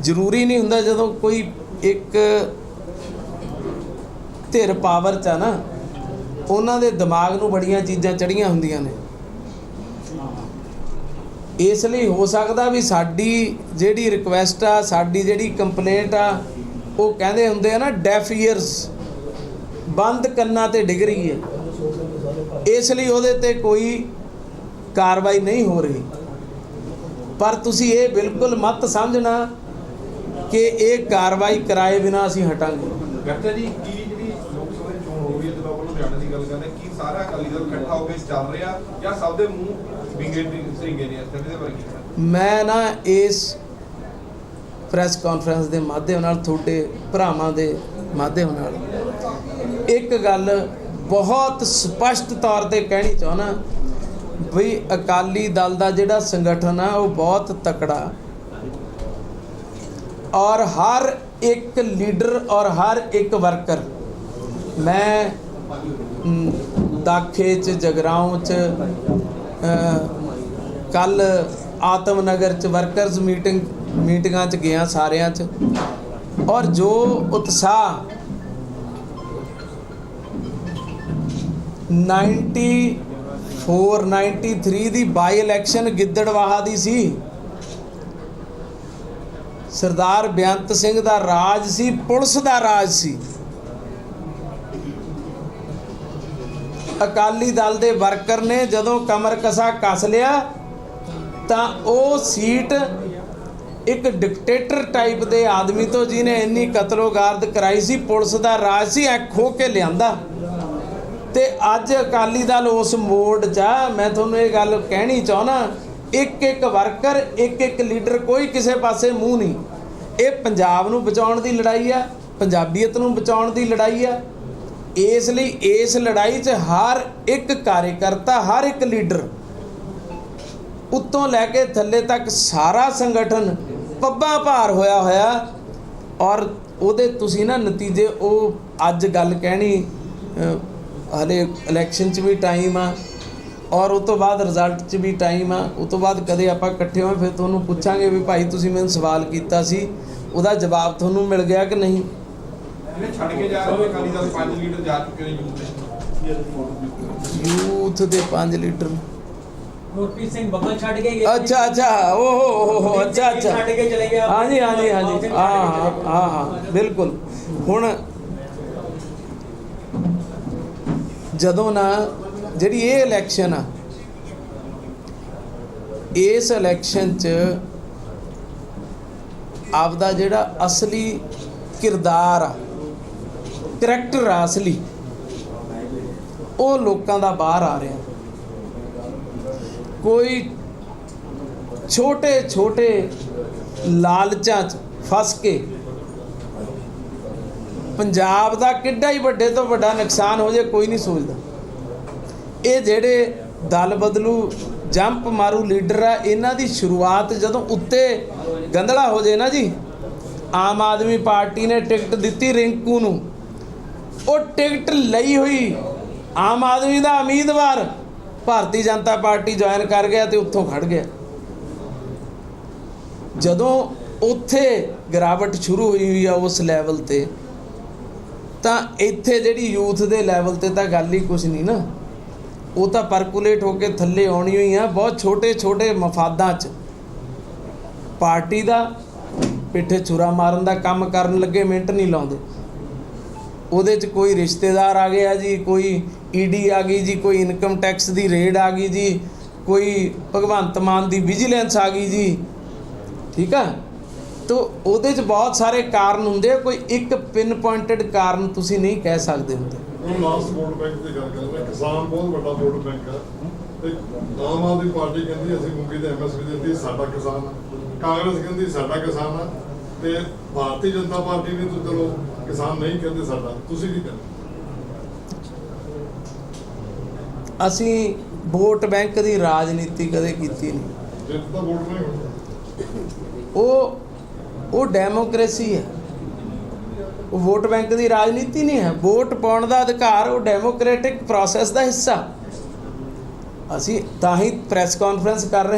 ਜ਼ਰੂਰੀ ਨਹੀਂ ਹੁੰਦਾ ਜਦੋਂ ਕੋਈ ਇੱਕ ਧਿਰ ਪਾਵਰ ਚ ਆ ਨਾ, ਉਹਨਾਂ ਦੇ ਦਿਮਾਗ ਨੂੰ ਬੜੀਆਂ ਚੀਜ਼ਾਂ ਚੜੀਆਂ ਹੁੰਦੀਆਂ ਨੇ। ਇਸ ਲਈ ਹੋ ਸਕਦਾ ਵੀ ਸਾਡੀ ਜਿਹੜੀ ਰਿਕੁਐਸਟ ਆ, ਸਾਡੀ ਜਿਹੜੀ ਕੰਪਲੇਂਟ ਆ, ਉਹ ਕਹਿੰਦੇ ਹੁੰਦੇ ਆ ਨਾ ਡੈਫ ਈਅਰਸ ਬੰਦ ਕੰਨਾਂ ਤੇ ਡਿੱਗ ਰਹੀ ਹੈ। ਇਸ ਲਈ ਉਹਦੇ ਤੇ ਕੋਈ ਕਾਰਵਾਈ ਨਹੀਂ ਹੋ ਰਹੀ। ਪਰ ਤੁਸੀਂ ਇਹ ਬਿਲਕੁਲ ਮਤ ਸਮਝਣਾ ਕਿ ਇਹ ਕਾਰਵਾਈ ਕਰਾਏ ਬਿਨਾ ਅਸੀਂ ਹਟਾਂਗੇ। ਗੱਟਾ ਜੀ, ਕੀ ਜਿਹੜੀ ਲੋਕ ਸਭਾ ਦੀ ਚੋਣ ਹੋ ਰਹੀ ਹੈ ਜਦੋਂ ਆਪਾਂ ਲੁਧਿਆਣੇ ਦੀ ਗੱਲ ਕਰਦੇ ਕੀ ਸਾਰਾ ਅਕਾਲੀ ਦਲ ਇਕੱਠਾ ਹੋ ਕੇ ਚੱਲ ਰਿਹਾ ਜਾਂ ਸਭ ਦੇ ਮੂੰਹ ਵਿੰਗੇ ਸਿੰਗੇ ਨੇ ਇਸ ਦੇ ਬਾਰੇ ਮੈਂ ਨਾ ਇਸ ਪ੍ਰੈਸ ਕਾਨਫਰੰਸ ਦੇ ਮਾਧਿਅਮ ਨਾਲ ਤੁਹਾਡੇ ਭਰਾਵਾਂ ਦੇ ਮਾਧਿਅਮ ਨਾਲ ਇੱਕ ਗੱਲ ਬਹੁਤ ਸਪਸ਼ਟ ਤੌਰ ਤੇ ਕਹਿਣੀ ਚਾਹਣਾ ਵੀ ਅਕਾਲੀ ਦਲ ਦਾ ਜਿਹੜਾ ਸੰਗਠਨ ਆ, ਉਹ ਬਹੁਤ ਤਕੜਾ ਔਰ ਹਰ ਇੱਕ ਲੀਡਰ ਔਰ ਹਰ ਇੱਕ ਵਰਕਰ। ਮੈਂ ਦਾਖੇ ਚ, ਜਗਰਾਉਂ ਚ ਕੱਲ ਆਤਮ ਨਗਰ ਚ ਵਰਕਰਸ ਮੀਟਿੰਗ ਮੀਟਿੰਗਾਂ ਚ ਗਿਆ ਸਾਰਿਆਂ ਚ। ਔਰ ਜੋ ਉਤਸ਼ਾਹ 94 93 ਦੀ ਬਾਈ ਇਲੈਕਸ਼ਨ ਗਿੱਦੜਵਾਹਾ ਦੀ ਸੀ, ਸਰਦਾਰ ਬੇਅੰਤ ਸਿੰਘ ਦਾ ਰਾਜ ਸੀ, ਪੁਲਿਸ ਦਾ ਰਾਜ ਸੀ। ਅਕਾਲੀ ਦਲ ਦੇ ਵਰਕਰ ਨੇ ਜਦੋਂ ਕਮਰ ਕਸਾ ਕੱਸ ਲਿਆ, ਤਾਂ ਉਹ ਸੀਟ ਇੱਕ ਡਿਕਟੇਟਰ ਟਾਈਪ ਦੇ ਆਦਮੀ ਤੋਂ ਜਿਹਨੇ ਇੰਨੀ ਕਤਲੋਗਾਰਦ ਕਰਾਈ ਸੀ, ਪੁਲਿਸ ਦਾ ਰਾਜ ਸੀ, ਐ ਖੋ ਕੇ ਲਿਆਂਦਾ। ਤੇ ਅੱਜ ਅਕਾਲੀ ਦਲ ਉਸ ਮੋੜ 'ਚ ਆ। ਮੈਂ ਤੁਹਾਨੂੰ ਇਹ ਗੱਲ ਕਹਿਣੀ ਚਾਹਣਾ ਇੱਕ ਇੱਕ ਵਰਕਰ ਇੱਕ ਇੱਕ ਲੀਡਰ ਕੋਈ ਕਿਸੇ ਪਾਸੇ ਮੂੰਹ ਨਹੀਂ। ਇਹ ਪੰਜਾਬ ਨੂੰ ਬਚਾਉਣ ਦੀ ਲੜਾਈ ਆ, ਪੰਜਾਬੀਅਤ ਨੂੰ ਬਚਾਉਣ ਦੀ ਲੜਾਈ ਆ। ਇਸ ਲਈ ਇਸ ਲੜਾਈ 'ਚ ਹਰ ਇੱਕ ਕਾਰਜਕਰਤਾ ਹਰ ਇੱਕ ਲੀਡਰ ਉੱਤੋਂ ਲੈ ਕੇ ਥੱਲੇ ਤੱਕ ਸਾਰਾ ਸੰਗਠਨ ਪੱਬਾਂ ਭਾਰ ਹੋਇਆ ਹੋਇਆ ਔਰ ਉਹਦੇ ਤੁਸੀਂ ਨਾ ਨਤੀਜੇ ਉਹ ਅੱਜ ਗੱਲ ਕਹਿਣੀ ਅ, ਹਲੇ ਇਲੈਕਸ਼ਨ 'ਚ ਵੀ ਟਾਈਮ ਆ ਔਰ ਉਹ ਤੋਂ ਬਾਅਦ ਰਿਜ਼ਲਟ 'ਚ ਵੀ ਟਾਈਮ ਆ ਉਹ ਤੋਂ ਬਾਅਦ ਕਦੇ ਆਪਾਂ ਇਕੱਠੇ ਹੋਏ ਫਿਰ ਤੁਹਾਨੂੰ ਪੁੱਛਾਂਗੇ ਵੀ ਭਾਈ ਤੁਸੀਂ ਮੈਨੂੰ ਸਵਾਲ ਕੀਤਾ ਸੀ ਉਹਦਾ ਜਵਾਬ ਤੁਹਾਨੂੰ ਮਿਲ ਗਿਆ ਕਿ ਨਹੀਂ? ਜਿਹੜੇ ਛੱਡ ਕੇ ਜਾ ਰਹੇ ਅਕਾਲੀ ਦਲ ਪੰਜ ਲੀਡਰ ਜਾ ਚੁੱਕੇ ਨੇ ਯੂਥ ਦੇ। ਯੂਥ ਦੇ 5 ਲੀਡਰ ਗੁਰਪ੍ਰੀਤ ਸਿੰਘ ਬੱਬਲ ਛੱਡ ਕੇ ਗਏ ਅੱਛਾ ਅੱਛਾ। ਓਹ ਹੋ ਹੋ ਅੱਛਾ ਅੱਛਾ। ਛੱਡ ਕੇ ਚਲੇ ਗਿਆ ਹਾਂਜੀ ਹਾਂਜੀ ਹਾਂਜੀ। ਹਾਂ ਹਾਂ ਹਾਂ ਹਾਂ। ਬਿਲਕੁਲ। ਹੁਣ ਜਦੋਂ ਨਾ ਜਿਹੜੀ ਇਹ ਇਲੈਕਸ਼ਨ ਆ ਇਸ ਇਲੈਕਸ਼ਨ 'ਚ ਆਪਦਾ ਜਿਹੜਾ ਅਸਲੀ ਕਿਰਦਾਰ ਆ ਕਰੈਕਟਰ ਰਾਸਲੀ ਉਹ ਲੋਕਾਂ ਦਾ ਬਾਹਰ ਆ ਰਿਹਾ। ਕੋਈ ਛੋਟੇ ਛੋਟੇ ਲਾਲਚਾਂ 'ਚ ਫਸ ਕੇ ਪੰਜਾਬ ਦਾ ਕਿੱਡਾ ਹੀ ਵੱਡੇ ਤੋਂ ਵੱਡਾ ਨੁਕਸਾਨ ਹੋ ਜੇ, ਕੋਈ ਨਹੀਂ ਸੋਚਦਾ। ਇਹ ਜਿਹੜੇ ਦਲ ਬਦਲੂ, ਜੰਪ ਮਾਰੂ ਲੀਡਰ ਆ, ਇਹਨਾਂ ਦੀ ਸ਼ੁਰੂਆਤ ਜਦੋਂ ਉੱਤੇ ਗੰਦਲਾ ਹੋ ਜੇ ਨਾ ਜੀ, ਆਮ ਆਦਮੀ ਪਾਰਟੀ ਨੇ ਟਿਕਟ ਦਿੱਤੀ ਰਿੰਕੂ ਨੂੰ। ਉਹ ਟਿਕਟ ਲਈ ਹੋਈ। ਆਮ ਆਦਮੀ ਦਾ ਉਮੀਦਵਾਰ ਭਾਰਤੀ ਜਨਤਾ ਪਾਰਟੀ ਜੁਆਇਨ ਕਰ ਗਿਆ ਤੇ ਉੱਥੋਂ ਖੜ ਗਿਆ। ਜਦੋਂ ਉੱਥੇ ਗਿਰਾਵਟ ਸ਼ੁਰੂ ਹੋਈ ਹੋਈ ਆ ਉਸ ਲੈਵਲ ਤੇ, ਤਾਂ ਇੱਥੇ ਜਿਹੜੀ ਯੂਥ ਦੇ ਲੈਵਲ ਤੇ ਤਾਂ ਗੱਲ ਹੀ ਕੁਝ ਨਹੀਂ ਨਾ। ਉਹ ਤਾਂ ਪਰਕੂਲੇਟ ਹੋ ਕੇ ਥੱਲੇ ਆਉਣੀ ਹੋਈ ਆ, ਬਹੁਤ ਛੋਟੇ ਛੋਟੇ ਮਫਾਦਾਂ 'ਚ। ਪਾਰਟੀ ਦਾ ਪਿੱਠੇ ਛੁਰਾ ਮਾਰਨ ਦਾ ਕੰਮ ਕਰਨ ਲੱਗੇ, ਮਿੰਟ ਨਹੀਂ ਲਾਉਂਦੇ। ਉਹਦੇ 'ਚ ਕੋਈ ਰਿਸ਼ਤੇਦਾਰ ਆ ਗਿਆ ਜੀ, ਕੋਈ ਈਡੀ ਆ ਗਈ ਜੀ, ਕੋਈ ਇਨਕਮ ਟੈਕਸ ਦੀ ਰੇਡ ਆ ਗਈ ਜੀ, ਕੋਈ ਭਗਵੰਤ ਮਾਨ ਦੀ ਵਿਜੀਲੈਂਸ ਆ ਗਈ ਜੀ, ਠੀਕ ਆ? ਤੋ ਉਹਦੇ 'ਚ ਬਹੁਤ ਸਾਰੇ ਕਾਰਨ ਹੁੰਦੇ ਆ, ਕੋਈ ਇੱਕ ਪਿਨ ਪੁਆਇੰਟਡ ਕਾਰਨ ਤੁਸੀਂ ਨਹੀਂ ਕਹਿ ਸਕਦੇ ਹੁੰਦੇ। ਹੁਣ ਲਾਸਟ ਵੋਟ ਬੈਂਕ ਦੀ ਗੱਲ ਕਰ ਕਿਸਾਨ ਬਹੁਤ ਵੱਡਾ ਵੋਟ ਬੈਂਕ ਹੈ ਤੇ ਆਮ ਆਦਮੀ ਪਾਰਟੀ ਕਹਿੰਦੀ ਅਸੀਂ ਮੂੰਗੀ ਤੇ ਐਮਐਸਪੀ ਦਿੱਤੀ, ਸਾਡਾ ਕਿਸਾਨ ਕਾਂਗਰਸ ਕਹਿੰਦੀ ਸਾਡਾ ਕਿਸਾਨ ਆ। ਤੇ ਭਾਰਤੀ ਜਨਤਾ ਪਾਰਟੀ ਨੇ ਤਾਂ ਚਲੋ ਕਿਸਾਨ ਨਹੀਂ ਕਹਿੰਦੇ ਸਾਡਾ ਤੁਸੀਂ ਕੀ ਕਹਿੰਦੇ? ਅਸੀਂ ਵੋਟ ਬੈਂਕ ਦੀ ਰਾਜਨੀਤੀ ਕਦੇ ਕੀਤੀ ਨਹੀਂ। ਜਿੱਤ ਤਾਂ ਵੋਟ ਨਹੀਂ ਉਹ ਉਹ ਡੈਮੋਕ੍ਰੇਸੀ ਹੈ। ਉਹ ਵੋਟ ਬੈਂਕ ਦੀ ਰਾਜਨੀਤੀ ਨਹੀਂ ਹੈ। ਵੋਟ ਪਾਉਣ ਦਾ ਅਧਿਕਾਰ ਉਹ ਡੈਮੋਕ੍ਰੈਟਿਕ ਪ੍ਰੋਸੈਸ ਦਾ ਹਿੱਸਾ। ਅਸੀਂ ਤਾਂ ਹੀ ਪ੍ਰੈਸ ਕਾਨਫਰੰਸ ਕਰ ਰਹੇ